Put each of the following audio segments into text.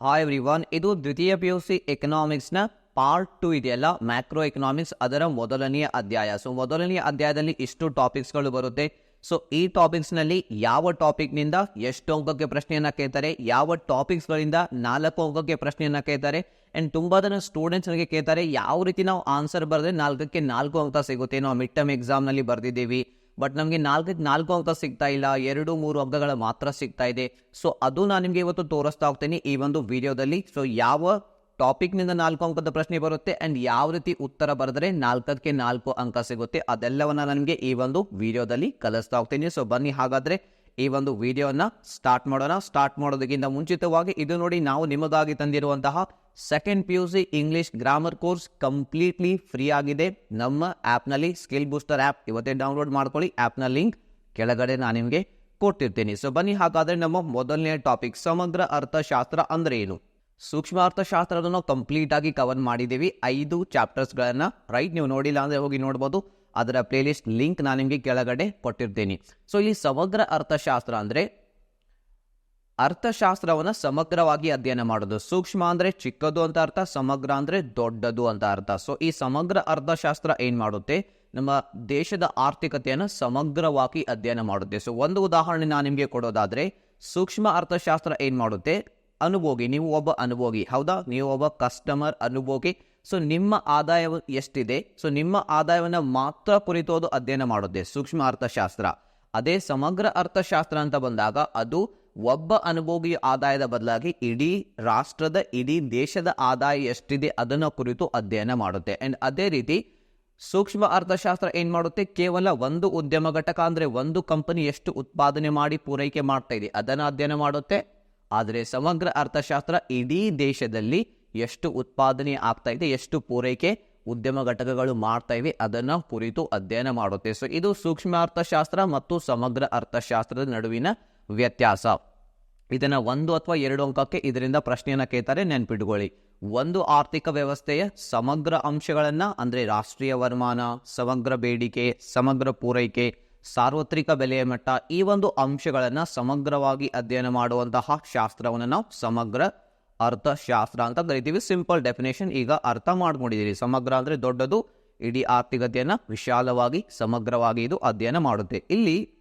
Hi every one ಇದು ದ್ವಿತೀಯ P U C ಎಕನಾಮಿಕ್ಸ್ನ ಪಾರ್ಟ್ ಟು ಇದೆಯಲ್ಲ ಮ್ಯಾಕ್ರೋ ಎಕನಾಮಿಕ್ಸ್ ಅದರ ಮೊದಲನೆಯ ಅಧ್ಯಾಯ. ಸೊ ಮೊದಲನೆಯ ಅಧ್ಯಾಯದಲ್ಲಿ ಇಷ್ಟು ಟಾಪಿಕ್ಸ್ಗಳು ಬರುತ್ತೆ. ಸೊ ಈ ಟಾಪಿಕ್ಸ್ನಲ್ಲಿ ಯಾವ ಟಾಪಿಕ್ನಿಂದ ಎಷ್ಟು ಅಂಕಕ್ಕೆ ಪ್ರಶ್ನೆಯನ್ನು ಕೇಳ್ತಾರೆ, ಯಾವ ಟಾಪಿಕ್ಸ್ಗಳಿಂದ ನಾಲ್ಕು ಅಂಕಕ್ಕೆ ಪ್ರಶ್ನೆಯನ್ನು ಕೇಳ್ತಾರೆ ಆ್ಯಂಡ್ ತುಂಬ ಜನ ಸ್ಟೂಡೆಂಟ್ಸ್ ನನಗೆ ಕೇಳ್ತಾರೆ, ಯಾವ ರೀತಿ ನಾವು ಆನ್ಸರ್ ಬರೆದ್ರೆ ನಾಲ್ಕಕ್ಕೆ ನಾಲ್ಕು ಅಂಕ ಸಿಗುತ್ತೆ. ನಾವು ಮಿಡ್ ಟರ್ಮ್ ಎಕ್ಸಾಮ್ನಲ್ಲಿ ಬರೆದಿದ್ದೀವಿ. ಬಟ್ ನಮಗೆ ನಾಲ್ಕಕ್ಕೆ ನಾಲ್ಕು ಅಂಕ ಸಿಗ್ತಾ ಇಲ್ಲ, ಎರಡು, ಮೂರು ಅಂಕಗಳ ಮಾತ್ರ ಸಿಗ್ತಾ ಇದೆ. ಸೊ ಅದು ನಾನು ನಿಮಗೆ ಇವತ್ತು ತೋರಿಸ್ತಾ ಹೋಗ್ತೀನಿ ಈ ಒಂದು ವಿಡಿಯೋದಲ್ಲಿ. ಸೊ ಯಾವ ಟಾಪಿಕ್ನಿಂದ ನಾಲ್ಕು ಅಂಕದ ಪ್ರಶ್ನೆ ಬರುತ್ತೆ ಆ್ಯಂಡ್ ಯಾವ ರೀತಿ ಉತ್ತರ ಬರೆದ್ರೆ ನಾಲ್ಕಕ್ಕೆ ನಾಲ್ಕು ಅಂಕ ಸಿಗುತ್ತೆ, ಅದೆಲ್ಲವನ್ನು ನನಗೆ ಈ ಒಂದು ವಿಡಿಯೋದಲ್ಲಿ ಕಲಿಸ್ತಾ ಹೋಗ್ತೀನಿ. ಸೊ ಬನ್ನಿ ಹಾಗಾದರೆ ಈ ಒಂದು ವಿಡಿಯೋನ ಸ್ಟಾರ್ಟ್ ಮಾಡೋಣ. ಸ್ಟಾರ್ಟ್ ಮಾಡೋದಕ್ಕಿಂತ ಮುಂಚಿತವಾಗಿ ಇದು ನೋಡಿ ನಾವು ನಿಮಗಾಗಿ ತಂದಿರುವಂತಹ second P U C English grammar course completely free ಆಗಿದೆ. ನಮ್ಮ ಆ್ಯಪ್ನಲ್ಲಿ ಸ್ಕಿಲ್ ಬೂಸ್ಟರ್ ಆ್ಯಪ್ ಇವತ್ತೇ ಡೌನ್ಲೋಡ್ ಮಾಡ್ಕೊಳ್ಳಿ. ಆ್ಯಪ್ನ ಲಿಂಕ್ ಕೆಳಗಡೆ ನಾನು ನಿಮಗೆ ಕೊಟ್ಟಿರ್ತೀನಿ. ಸೊ ಬನ್ನಿ, ಹಾಗಾದರೆ ನಮ್ಮ ಮೊದಲನೇ ಟಾಪಿಕ್ ಸಮಗ್ರ ಅರ್ಥಶಾಸ್ತ್ರ ಅಂದ್ರೆ ಏನು? ಸೂಕ್ಷ್ಮ ಅರ್ಥಶಾಸ್ತ್ರವನ್ನು ನಾವು ಕಂಪ್ಲೀಟ್ ಆಗಿ ಕವರ್ ಮಾಡಿದ್ದೀವಿ. ಐದು ಚಾಪ್ಟರ್ಸ್ಗಳನ್ನು ರೈಟ್ ನೀವು ನೋಡಿಲ್ಲ ಅಂದರೆ ಹೋಗಿ ನೋಡ್ಬೋದು. ಅದರ ಪ್ಲೇಲಿಸ್ಟ್ ಲಿಂಕ್ ನಾನು ನಿಮಗೆ ಕೆಳಗಡೆ ಕೊಟ್ಟಿರ್ತೀನಿ. ಸೊ ಈ ಸಮಗ್ರ ಅರ್ಥಶಾಸ್ತ್ರ ಅಂದರೆ ಅರ್ಥಶಾಸ್ತ್ರವನ್ನು ಸಮಗ್ರವಾಗಿ ಅಧ್ಯಯನ ಮಾಡೋದು. ಸೂಕ್ಷ್ಮ ಅಂದರೆ ಚಿಕ್ಕದು ಅಂತ ಅರ್ಥ, ಸಮಗ್ರ ಅಂದರೆ ದೊಡ್ಡದು ಅಂತ ಅರ್ಥ. ಸೊ ಈ ಸಮಗ್ರ ಅರ್ಥಶಾಸ್ತ್ರ ಏನು ಮಾಡುತ್ತೆ? ನಮ್ಮ ದೇಶದ ಆರ್ಥಿಕತೆಯನ್ನು ಸಮಗ್ರವಾಗಿ ಅಧ್ಯಯನ ಮಾಡುತ್ತೆ. ಸೊ ಒಂದು ಉದಾಹರಣೆ ನಾನು ನಿಮಗೆ ಕೊಡೋದಾದರೆ, ಸೂಕ್ಷ್ಮ ಅರ್ಥಶಾಸ್ತ್ರ ಏನು ಮಾಡುತ್ತೆ? ಅನುಭೋಗಿ, ನೀವು ಒಬ್ಬ ಅನುಭೋಗಿ, ಹೌದಾ? ನೀವು ಒಬ್ಬ ಕಸ್ಟಮರ್ ಅನುಭೋಗಿ. ಸೊ ನಿಮ್ಮ ಆದಾಯ ಎಷ್ಟಿದೆ? ಸೊ ನಿಮ್ಮ ಆದಾಯವನ್ನು ಮಾತ್ರ ಕುರಿತು ಅಧ್ಯಯನ ಮಾಡುತ್ತೆ, ಸೂಕ್ಷ್ಮ ಅರ್ಥಶಾಸ್ತ್ರ. ಅದೇ ಸಮಗ್ರ ಅರ್ಥಶಾಸ್ತ್ರ ಅಂತ ಬಂದಾಗ ಅದು ಒಬ್ಬ ಅನುಭೋಗಿ ಆದಾಯದ ಬದಲಾಗಿ ಇಡೀ ರಾಷ್ಟ್ರದ, ಇಡೀ ದೇಶದ ಆದಾಯ ಎಷ್ಟಿದೆ ಅದನ್ನ ಕುರಿತು ಅಧ್ಯಯನ ಮಾಡುತ್ತೆ. ಅಂಡ್ ಅದೇ ರೀತಿ ಸೂಕ್ಷ್ಮ ಅರ್ಥಶಾಸ್ತ್ರ ಏನ್ ಮಾಡುತ್ತೆ? ಕೇವಲ ಒಂದು ಉದ್ಯಮ ಘಟಕ ಅಂದ್ರೆ ಒಂದು ಕಂಪನಿ ಎಷ್ಟು ಉತ್ಪಾದನೆ ಮಾಡಿ ಪೂರೈಕೆ ಮಾಡ್ತಾ ಇದೆ ಅದನ್ನ ಅಧ್ಯಯನ ಮಾಡುತ್ತೆ. ಆದರೆ ಸಮಗ್ರ ಅರ್ಥಶಾಸ್ತ್ರ ಇಡೀ ದೇಶದಲ್ಲಿ ಎಷ್ಟು ಉತ್ಪಾದನೆ ಆಗ್ತಾ ಇದೆ, ಎಷ್ಟು ಪೂರೈಕೆ ಉದ್ಯಮ ಘಟಕಗಳು ಮಾಡ್ತಾ ಇವೆ ಅದನ್ನ ಕುರಿತು ಅಧ್ಯಯನ ಮಾಡುತ್ತೆ. ಸೊ ಇದು ಸೂಕ್ಷ್ಮ ಅರ್ಥಶಾಸ್ತ್ರ ಮತ್ತು ಸಮಗ್ರ ಅರ್ಥಶಾಸ್ತ್ರದ ನಡುವಿನ ವ್ಯತ್ಯಾಸ. ಇದನ್ನ ಒಂದು ಅಥವಾ ಎರಡು ಅಂಕಕ್ಕೆ ಇದರಿಂದ ಪ್ರಶ್ನೆಯನ್ನ ಕೇಳ್ತಾರೆ ನೆನ್ಪಿಟ್ಕೊಳ್ಳಿ. ಒಂದು ಆರ್ಥಿಕ ವ್ಯವಸ್ಥೆಯ ಸಮಗ್ರ ಅಂಶಗಳನ್ನ, ಅಂದ್ರೆ ರಾಷ್ಟ್ರೀಯ ವರಮಾನ, ಸಮಗ್ರ ಬೇಡಿಕೆ, ಸಮಗ್ರ ಪೂರೈಕೆ, ಸಾರ್ವತ್ರಿಕ ಬೆಲೆಯ ಮಟ್ಟ, ಈ ಒಂದು ಅಂಶಗಳನ್ನ ಸಮಗ್ರವಾಗಿ ಅಧ್ಯಯನ ಮಾಡುವಂತಹ ಶಾಸ್ತ್ರವನ್ನು ನಾವು ಸಮಗ್ರ ಅರ್ಥಶಾಸ್ತ್ರ ಅಂತ ಕರಿತೀವಿ. ಸಿಂಪಲ್ ಡೆಫಿನೇಷನ್ ಈಗ ಅರ್ಥ ಮಾಡ್ಕೊಂಡಿದ್ದೀರಿ ಸಮಗ್ರ ಅಂದ್ರೆ ದೊಡ್ಡದು, ಇಡೀ ಆರ್ಥಿಕತೆಯನ್ನು ವಿಶಾಲವಾಗಿ, ಸಮಗ್ರವಾಗಿ ಇದು ಅಧ್ಯಯನ ಮಾಡುತ್ತೆ. ಇಲ್ಲಿ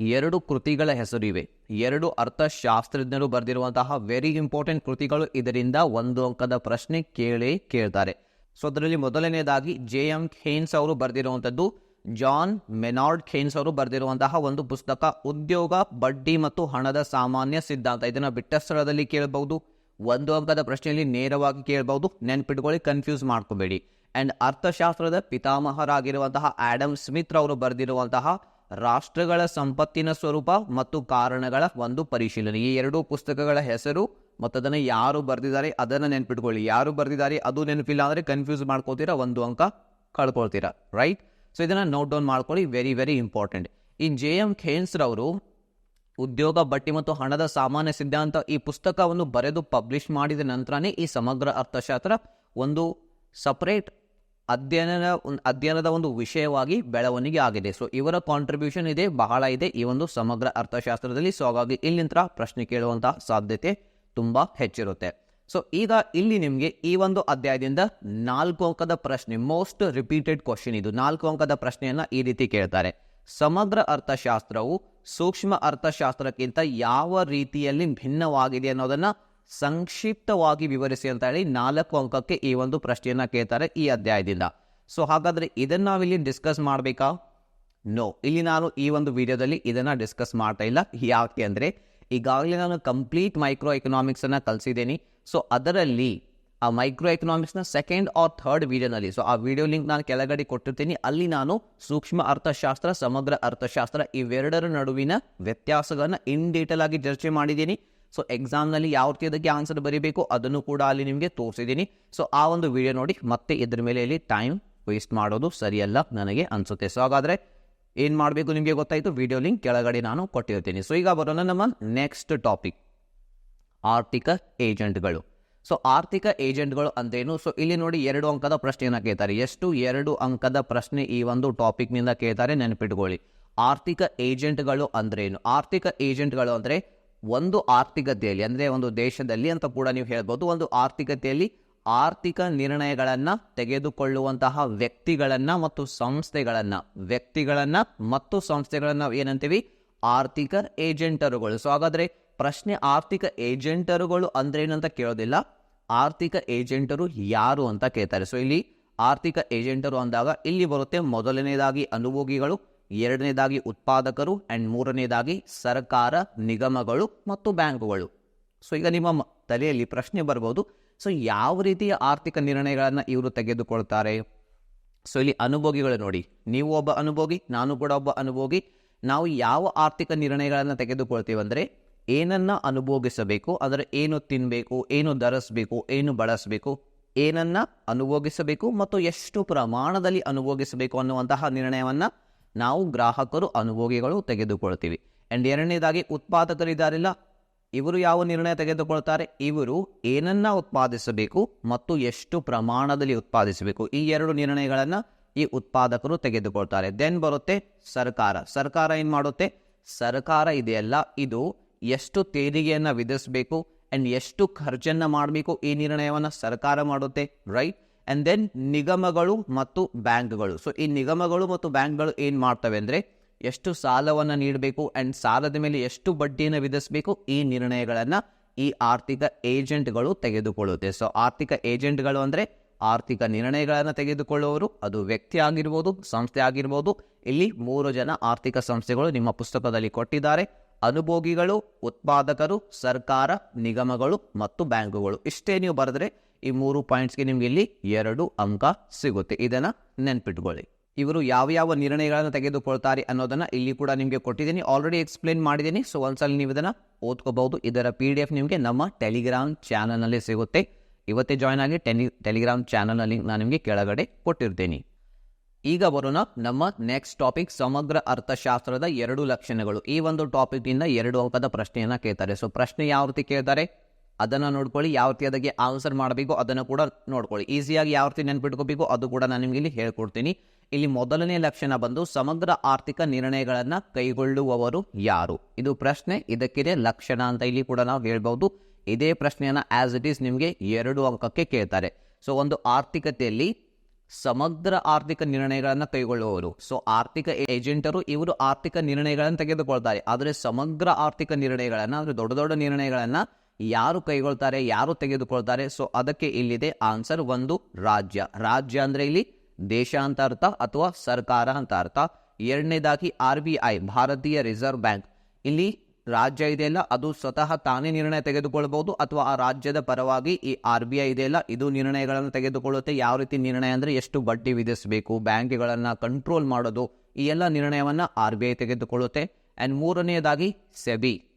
ಎರಡು ಕೃತಿಗಳ ಹೆಸರಿವೆ. ಎರಡು ಅರ್ಥಶಾಸ್ತ್ರಜ್ಞರು ಬರೆದಿರುವಂತಹ ವೆರಿ ಇಂಪಾರ್ಟೆಂಟ್ ಕೃತಿಗಳು ಇದರಿಂದ ಒಂದು ಅಂಕದ ಪ್ರಶ್ನೆ ಕೇಳೇ ಕೇಳ್ತಾರೆ. ಸೊ ಅದರಲ್ಲಿ ಮೊದಲನೇದಾಗಿ ಜೆ ಎಂ ಖೇನ್ಸ್ ಅವರು ಬರೆದಿರುವಂಥದ್ದು ಜಾನ್ ಮೆನಾರ್ಡ್ ಖೇನ್ಸ್ ಅವರು ಬರೆದಿರುವಂತಹ ಒಂದು ಪುಸ್ತಕ, ಉದ್ಯೋಗ, ಬಡ್ಡಿ ಮತ್ತು ಹಣದ ಸಾಮಾನ್ಯ ಸಿದ್ಧಾಂತ. ಇದನ್ನ ಬಿಟ್ಟ ಸ್ಥಳದಲ್ಲಿ ಕೇಳಬಹುದು. ಒಂದು ಅಂಕದ ಪ್ರಶ್ನೆಯಲ್ಲಿ ನೇರವಾಗಿ ಕೇಳಬಹುದು. ನೆನ್ಪಿಟ್ಕೊಳ್ಳಿ ಕನ್ಫ್ಯೂಸ್ ಮಾಡ್ಕೋಬೇಡಿ. ಅಂಡ್ ಅರ್ಥಶಾಸ್ತ್ರದ ಪಿತಾಮಹರಾಗಿರುವಂತಹ ಆಡಮ್ ಸ್ಮಿತ್ ಅವರು ಬರೆದಿರುವಂತಹ ರಾಷ್ಟ್ರಗಳ ಸಂಪತ್ತಿನ ಸ್ವರೂಪ ಮತ್ತು ಕಾರಣಗಳ ಒಂದು ಪರಿಶೀಲನೆ. ಈ ಎರಡೂ ಪುಸ್ತಕಗಳ ಹೆಸರು ಮತ್ತು ಅದನ್ನು ಯಾರು ಬರೆದಿದ್ದಾರೆ, ಅದನ್ನು ನೆನ್ಪಿಟ್ಕೊಳ್ಳಿ. ಯಾರು ಬರೆದಿದ್ದಾರೆ, ಅದು ನೆನಪಿಲ್ಲ ಅಂದರೆ ಕನ್ಫ್ಯೂಸ್ ಮಾಡ್ಕೋತೀರಾ ಒಂದು ಅಂಕ ಕಳ್ಕೊಳ್ತೀರಾ. ರೈಟ್ ಸೊ ಇದನ್ನು ನೋಟ್ ಡೌನ್ ಮಾಡ್ಕೊಳ್ಳಿ. Very very important in J M ಖೇನ್ಸ್ರವರು ಉದ್ಯೋಗ ಬಟ್ಟಿ ಮತ್ತು ಹಣದ ಸಾಮಾನ್ಯ ಸಿದ್ಧಾಂತ ಈ ಪುಸ್ತಕವನ್ನು ಬರೆದು ಪಬ್ಲಿಷ್ ಮಾಡಿದ ನಂತರನೇ ಈ ಸಮಗ್ರ ಅರ್ಥಶಾಸ್ತ್ರ ಒಂದು ಸಪರೇಟ್ ಅಧ್ಯಯನದ ಅಧ್ಯಯನದ ಒಂದು ವಿಷಯವಾಗಿ ಬೆಳವಣಿಗೆ ಆಗಿದೆ. ಸೊ ಇವರ ಕಾಂಟ್ರಿಬ್ಯೂಷನ್ ಇದೆ, ಬಹಳ ಇದೆ. ಈ ಒಂದು ಸಮಗ್ರ ಅರ್ಥಶಾಸ್ತ್ರದಲ್ಲಿ ಸೊ ಹಾಗಾಗಿ ಇಲ್ಲಿಂದ ಪ್ರಶ್ನೆ ಕೇಳುವಂತಹ ಸಾಧ್ಯತೆ ತುಂಬಾ ಹೆಚ್ಚಿರುತ್ತೆ. ಸೊ ಈಗ ಇಲ್ಲಿ ನಿಮಗೆ ಈ ಒಂದು ಅಧ್ಯಾಯದಿಂದ ನಾಲ್ಕು ಅಂಕದ ಪ್ರಶ್ನೆ ಮೋಸ್ಟ್ ರಿಪೀಟೆಡ್ ಕ್ವಶನ್ ಇದು. ನಾಲ್ಕು ಅಂಕದ ಪ್ರಶ್ನೆಯನ್ನ ಈ ರೀತಿ ಕೇಳ್ತಾರೆ. ಸಮಗ್ರ ಅರ್ಥಶಾಸ್ತ್ರವು ಸೂಕ್ಷ್ಮ ಅರ್ಥಶಾಸ್ತ್ರಕ್ಕಿಂತ ಯಾವ ರೀತಿಯಲ್ಲಿ ಭಿನ್ನವಾಗಿದೆ ಅನ್ನೋದನ್ನ ಸಂಕ್ಷಿಪ್ತವಾಗಿ ವಿವರಿಸಿ ಅಂತ ಹೇಳಿ ನಾಲ್ಕು ಅಂಕಕ್ಕೆ ಈ ಒಂದು ಪ್ರಶ್ನೆಯನ್ನ ಕೇಳ್ತಾರೆ ಈ ಅಧ್ಯಾಯದಿಂದ. ಸೊ ಹಾಗಾದ್ರೆ ಇದನ್ನ ನಾವಿಲ್ಲಿ ಡಿಸ್ಕಸ್ ಮಾಡಬೇಕಾ? ನೋ ಇಲ್ಲಿ ನಾನು ಈ ಒಂದು ವಿಡಿಯೋದಲ್ಲಿ ಇದನ್ನ ಡಿಸ್ಕಸ್ ಮಾಡ್ತಾ ಇಲ್ಲ. ಯಾಕೆ ಅಂದರೆ ಈಗಾಗಲೇ ನಾನು ಕಂಪ್ಲೀಟ್ ಮೈಕ್ರೋ ಎಕನಾಮಿಕ್ಸನ್ನು ಕಲಿಸಿದ್ದೀನಿ. ಸೊ ಅದರಲ್ಲಿ ಆ ಮೈಕ್ರೋ ಎಕನಾಮಿಕ್ಸ್ನ ಸೆಕೆಂಡ್ ಆರ್ ಥರ್ಡ್ ವಿಡಿಯೋನಲ್ಲಿ ಸೊ ಆ ವಿಡಿಯೋ ಲಿಂಕ್ ನಾನು ಕೆಳಗಡೆ ಕೊಟ್ಟಿರ್ತೀನಿ. ಅಲ್ಲಿ ನಾನು ಸೂಕ್ಷ್ಮ ಅರ್ಥಶಾಸ್ತ್ರ, ಸಮಗ್ರ ಅರ್ಥಶಾಸ್ತ್ರ ಇವೆರಡರ ನಡುವಿನ ವ್ಯತ್ಯಾಸಗಳನ್ನ ಇನ್ ಡೀಟೇಲ್ ಆಗಿ ಚರ್ಚೆ ಮಾಡಿದ್ದೀನಿ. ಸೊ ಎಕ್ಸಾಮ್ನಲ್ಲಿ ಯಾವ ರೀತಿ ಅದಕ್ಕೆ ಆನ್ಸರ್ ಬರೀಬೇಕು ಅದನ್ನು ಕೂಡ ಅಲ್ಲಿ ನಿಮಗೆ ತೋರಿಸಿದ್ದೀನಿ. ಸೊ ಆ ಒಂದು ವಿಡಿಯೋ ನೋಡಿ, ಮತ್ತೆ ಇದ್ರ ಮೇಲೆ ಇಲ್ಲಿ ಟೈಮ್ ವೇಸ್ಟ್ ಮಾಡೋದು ಸರಿಯಲ್ಲ ನನಗೆ ಅನಿಸುತ್ತೆ. ಸೊ ಹಾಗಾದರೆ ಏನು ಮಾಡಬೇಕು ನಿಮಗೆ ಗೊತ್ತಾಯಿತು? ವಿಡಿಯೋ ಲಿಂಕ್ ಕೆಳಗಡೆ ನಾನು ಕೊಟ್ಟಿರ್ತೀನಿ. ಸೊ ಈಗ ಬರೋಣ ನಮ್ಮ ನೆಕ್ಸ್ಟ್ ಟಾಪಿಕ್ ಆರ್ಥಿಕ ಏಜೆಂಟ್ಗಳು ಸೊ ಆರ್ಥಿಕ ಏಜೆಂಟ್ಗಳು ಅಂದ್ರೇನು? ಸೊ ಇಲ್ಲಿ ನೋಡಿ ಎರಡು ಅಂಕದ ಪ್ರಶ್ನೆಯನ್ನು ಕೇಳ್ತಾರೆ? ಎಷ್ಟು ಎರಡು ಅಂಕದ ಪ್ರಶ್ನೆ ಈ ಒಂದು ಟಾಪಿಕ್ನಿಂದ ಕೇಳ್ತಾರೆ ನೆನಪಿಟ್ಕೊಳ್ಳಿ. ಆರ್ಥಿಕ ಏಜೆಂಟ್ಗಳು ಅಂದ್ರೇನು? ಆರ್ಥಿಕ ಏಜೆಂಟ್ಗಳು ಅಂದರೆ ಒಂದು ಆರ್ಥಿಕತೆಯಲ್ಲಿ, ಅಂದರೆ ಒಂದು ದೇಶದಲ್ಲಿ ಅಂತ ಕೂಡ ನೀವು ಹೇಳ್ಬೋದು, ಒಂದು ಆರ್ಥಿಕತೆಯಲ್ಲಿ ಆರ್ಥಿಕ ನಿರ್ಣಯಗಳನ್ನು ತೆಗೆದುಕೊಳ್ಳುವಂತಹ ವ್ಯಕ್ತಿಗಳನ್ನು ಮತ್ತು ಸಂಸ್ಥೆಗಳನ್ನು, ವ್ಯಕ್ತಿಗಳನ್ನು ಮತ್ತು ಸಂಸ್ಥೆಗಳನ್ನು ಏನಂತೀವಿ? ಆರ್ಥಿಕ ಏಜೆಂಟರುಗಳು. ಸೊ ಹಾಗಾದರೆ ಪ್ರಶ್ನೆ ಆರ್ಥಿಕ ಏಜೆಂಟರುಗಳು ಅಂದ್ರೆ ಏನಂತ ಕೇಳೋದಿಲ್ಲ. ಆರ್ಥಿಕ ಏಜೆಂಟರು ಯಾರು ಅಂತ ಕೇಳ್ತಾರೆ. ಸೊ ಇಲ್ಲಿ ಆರ್ಥಿಕ ಏಜೆಂಟರು ಅಂದಾಗ ಇಲ್ಲಿ ಬರುತ್ತೆ ಮೊದಲನೇದಾಗಿ ಅನುಭೋಗಿಗಳು ಎರಡನೇದಾಗಿ ಉತ್ಪಾದಕರು ಆ್ಯಂಡ್ ಮೂರನೇದಾಗಿ ಸರ್ಕಾರ, ನಿಗಮಗಳು ಮತ್ತು ಬ್ಯಾಂಕುಗಳು. ಸೊ ಈಗ ನಿಮ್ಮ ತಲೆಯಲ್ಲಿ ಪ್ರಶ್ನೆ ಬರ್ಬೋದು. ಸೊ ಯಾವ ರೀತಿಯ ಆರ್ಥಿಕ ನಿರ್ಣಯಗಳನ್ನು ಇವರು ತೆಗೆದುಕೊಳ್ತಾರೆ? ಸೊ ಇಲ್ಲಿ ಅನುಭೋಗಿಗಳು ನೋಡಿ. ನೀವು ಒಬ್ಬ ಅನುಭೋಗಿ, ನಾನು ಕೂಡ ಒಬ್ಬ ಅನುಭೋಗಿ. ನಾವು ಯಾವ ಆರ್ಥಿಕ ನಿರ್ಣಯಗಳನ್ನು ತೆಗೆದುಕೊಳ್ತೀವಿ ಅಂದರೆ ಏನನ್ನ ಅನುಭೋಗಿಸಬೇಕು, ಅಂದರೆ ಏನು ತಿನ್ನಬೇಕು ಏನು ಧರಿಸಬೇಕು, ಏನು ಬಳಸಬೇಕು, ಏನನ್ನ ಅನುಭೋಗಿಸಬೇಕು ಮತ್ತು ಎಷ್ಟು ಪ್ರಮಾಣದಲ್ಲಿ ಅನುಭೋಗಿಸಬೇಕು ಅನ್ನುವಂತಹ ನಿರ್ಣಯವನ್ನು ನಾವು ಗ್ರಾಹಕರು ಅನುಭೋಗಿಗಳು ತೆಗೆದುಕೊಳ್ತೀವಿ. ಆ್ಯಂಡ್ ಎರಡನೇದಾಗಿ ಉತ್ಪಾದಕರಿದ್ದಾರಿಲ್ಲ. ಇವರು ಯಾವ ನಿರ್ಣಯ ತೆಗೆದುಕೊಳ್ತಾರೆ? ಇವರು ಏನನ್ನ ಉತ್ಪಾದಿಸಬೇಕು ಮತ್ತು ಎಷ್ಟು ಪ್ರಮಾಣದಲ್ಲಿ ಉತ್ಪಾದಿಸಬೇಕು. ಈ ಎರಡು ನಿರ್ಣಯಗಳನ್ನು ಈ ಉತ್ಪಾದಕರು ತೆಗೆದುಕೊಳ್ತಾರೆ. ದೆನ್ ಬರುತ್ತೆ ಸರ್ಕಾರ. ಸರ್ಕಾರ ಏನು ಮಾಡುತ್ತೆ? ಸರ್ಕಾರ ಇದೆಯಲ್ಲ, ಇದು ಎಷ್ಟು ತೆರಿಗೆಯನ್ನು ವಿಧಿಸಬೇಕು ಆ್ಯಂಡ್ ಎಷ್ಟು ಖರ್ಚನ್ನು ಮಾಡಬೇಕು ಈ ನಿರ್ಣಯವನ್ನು ಸರ್ಕಾರ ಮಾಡುತ್ತೆ ರೈಟ್ ಆ್ಯಂಡ್ ದೆನ್ ನಿಗಮಗಳು ಮತ್ತು ಬ್ಯಾಂಕ್ಗಳು. ಸೊ ಈ ನಿಗಮಗಳು ಮತ್ತು ಬ್ಯಾಂಕ್ಗಳು ಏನು ಮಾಡ್ತವೆ ಅಂದರೆ ಎಷ್ಟು ಸಾಲವನ್ನು ನೀಡಬೇಕು ಆ್ಯಂಡ್ ಸಾಲದ ಮೇಲೆ ಎಷ್ಟು ಬಡ್ಡಿಯನ್ನು ವಿಧಿಸಬೇಕು ಈ ನಿರ್ಣಯಗಳನ್ನು ಈ ಆರ್ಥಿಕ ಏಜೆಂಟ್ಗಳು ತೆಗೆದುಕೊಳ್ಳುತ್ತೆ. ಸೊ ಆರ್ಥಿಕ ಏಜೆಂಟ್ಗಳು ಅಂದರೆ ಆರ್ಥಿಕ ನಿರ್ಣಯಗಳನ್ನು ತೆಗೆದುಕೊಳ್ಳುವವರು, ಅದು ವ್ಯಕ್ತಿ ಆಗಿರ್ಬೋದು, ಸಂಸ್ಥೆ ಆಗಿರ್ಬೋದು. ಇಲ್ಲಿ ಮೂರು ಜನ ಆರ್ಥಿಕ ಸಂಸ್ಥೆಗಳು ನಿಮ್ಮ ಪುಸ್ತಕದಲ್ಲಿ ಕೊಟ್ಟಿದ್ದಾರೆ. ಅನುಭೋಗಿಗಳು, ಉತ್ಪಾದಕರು, ಸರ್ಕಾರ, ನಿಗಮಗಳು ಮತ್ತು ಬ್ಯಾಂಕುಗಳು. ಇಷ್ಟೇ ನೀವು ಬರೆದ್ರೆ ಈ ಮೂರು ಪಾಯಿಂಟ್ಸ್ಗೆ ನಿಮಗೆ ಇಲ್ಲಿ ಎರಡು ಅಂಕ ಸಿಗುತ್ತೆ. ಇದನ್ನ ನೆನ್ಪಿಟ್ಕೊಳ್ಳಿ. ಇವರು ಯಾವ ಯಾವ ನಿರ್ಣಯಗಳನ್ನು ತೆಗೆದುಕೊಳ್ತಾರೆ ಅನ್ನೋದನ್ನ ಇಲ್ಲಿ ಕೂಡ ನಿಮಗೆ ಕೊಟ್ಟಿದ್ದೀನಿ. ಆಲ್ರೆಡಿ ಎಕ್ಸ್ಪ್ಲೇನ್ ಮಾಡಿದ್ದೀನಿ. ಸೊ ಒಂದ್ಸಲ ನೀವು ಇದನ್ನು ಓದ್ಕೋಬಹುದು. ಇದರ ಪಿ ಡಿ ಎಫ್ ನಿಮಗೆ ನಮ್ಮ ಟೆಲಿಗ್ರಾಮ್ ಚಾನಲ್ನಲ್ಲಿ ಸಿಗುತ್ತೆ. ಇವತ್ತೇ ಜಾಯ್ನ್ ಆಗಿ ಟೆಲಿ ಟೆಲಿಗ್ರಾಮ್ ಲಿಂಕ್ ನಾನು ನಿಮಗೆ ಕೆಳಗಡೆ ಕೊಟ್ಟಿರ್ತೀನಿ. ಈಗ ಬರೋಣ ನಮ್ಮ ನೆಕ್ಸ್ಟ್ ಟಾಪಿಕ್ ಸಮಗ್ರ ಅರ್ಥಶಾಸ್ತ್ರದ ಎರಡು ಲಕ್ಷಣಗಳು. ಈ ಒಂದು ಟಾಪಿಕ್ನಿಂದ ಎರಡು ಅಂಕದ ಪ್ರಶ್ನೆಯನ್ನು ಕೇಳ್ತಾರೆ. ಸೊ ಪ್ರಶ್ನೆ ಯಾವ ರೀತಿ ಕೇಳ್ತಾರೆ? ಅದನ್ನ ನೋಡ್ಕೊಳ್ಳಿ, ಯಾವ ರೀತಿ ಅದಕ್ಕೆ ಆನ್ಸರ್ ಮಾಡಬೇಕು ಅದನ್ನು ಕೂಡ ನೋಡ್ಕೊಳ್ಳಿ. ಈಸಿಯಾಗಿ ಯಾವ ರೀತಿ ನೆನ್ಪಿಟ್ಕೋಬೇಕು ಅದು ಕೂಡ ನಾನು ನಿಮಗೆ ಇಲ್ಲಿ ಹೇಳ್ಕೊಡ್ತೀನಿ. ಇಲ್ಲಿ ಮೊದಲನೇ ಲಕ್ಷಣ ಬಂದು ಸಮಗ್ರ ಆರ್ಥಿಕ ನಿರ್ಣಯಗಳನ್ನು ಕೈಗೊಳ್ಳುವವರು ಯಾರು? ಇದು ಪ್ರಶ್ನೆ, ಇದಕ್ಕಿದೆ ಲಕ್ಷಣ ಅಂತ ಇಲ್ಲಿ ಕೂಡ ನಾವು ಹೇಳ್ಬೋದು. ಇದೇ ಪ್ರಶ್ನೆಯನ್ನು ಆ್ಯಸ್ ಇಟ್ ಈಸ್ ನಿಮಗೆ ಎರಡು ಅಂಕಕ್ಕೆ ಕೇಳ್ತಾರೆ. ಸೊ ಒಂದು ಆರ್ಥಿಕತೆಯಲ್ಲಿ ಸಮಗ್ರ ಆರ್ಥಿಕ ನಿರ್ಣಯಗಳನ್ನು ಕೈಗೊಳ್ಳುವವರು. ಸೊ ಆರ್ಥಿಕ ಏಜೆಂಟರು ಇವರು ಆರ್ಥಿಕ ನಿರ್ಣಯಗಳನ್ನು ತೆಗೆದುಕೊಳ್ತಾರೆ. ಆದರೆ ಸಮಗ್ರ ಆರ್ಥಿಕ ನಿರ್ಣಯಗಳನ್ನು, ಅಂದರೆ ದೊಡ್ಡ ದೊಡ್ಡ ನಿರ್ಣಯಗಳನ್ನು ಯಾರು ಕೈಗೊಳ್ತಾರೆ, ಯಾರು ತೆಗೆದುಕೊಳ್ತಾರೆ, ಸೊ ಅದಕ್ಕೆ ಇಲ್ಲಿದೆ ಆನ್ಸರ್ ಒಂದು ರಾಜ್ಯ. ರಾಜ್ಯ ಅಂದ್ರೆ ಇಲ್ಲಿ ದೇಶ ಅಂತ ಅರ್ಥ ಅಥವಾ ಸರ್ಕಾರ ಅಂತ ಅರ್ಥ. ಎರಡನೇದಾಗಿ R B Bharatiya reserve bank. ಇಲ್ಲಿ ರಾಜ್ಯ ಇದೆಯಲ್ಲ ಅದು ಸ್ವತಃ ತಾನೇ ನಿರ್ಣಯ ತೆಗೆದುಕೊಳ್ಬಹುದು ಅಥವಾ ಆ ರಾಜ್ಯದ ಪರವಾಗಿ ಈ ಆರ್ ಬಿ ಐ ಇದೆಯಲ್ಲ ಇದು ನಿರ್ಣಯಗಳನ್ನು ತೆಗೆದುಕೊಳ್ಳುತ್ತೆ. ಯಾವ ರೀತಿ ನಿರ್ಣಯ ಅಂದ್ರೆ ಎಷ್ಟು ಬಡ್ಡಿ ವಿಧಿಸಬೇಕು, ಬ್ಯಾಂಕ್ಗಳನ್ನು ಕಂಟ್ರೋಲ್ ಮಾಡೋದು, ಈ ಎಲ್ಲ ನಿರ್ಣಯವನ್ನ ಆರ್ ಬಿ ಐ ತೆಗೆದುಕೊಳ್ಳುತ್ತೆ. ಆ್ಯಂಡ್ ಮೂರನೆಯದಾಗಿ ಸೆಬಿ.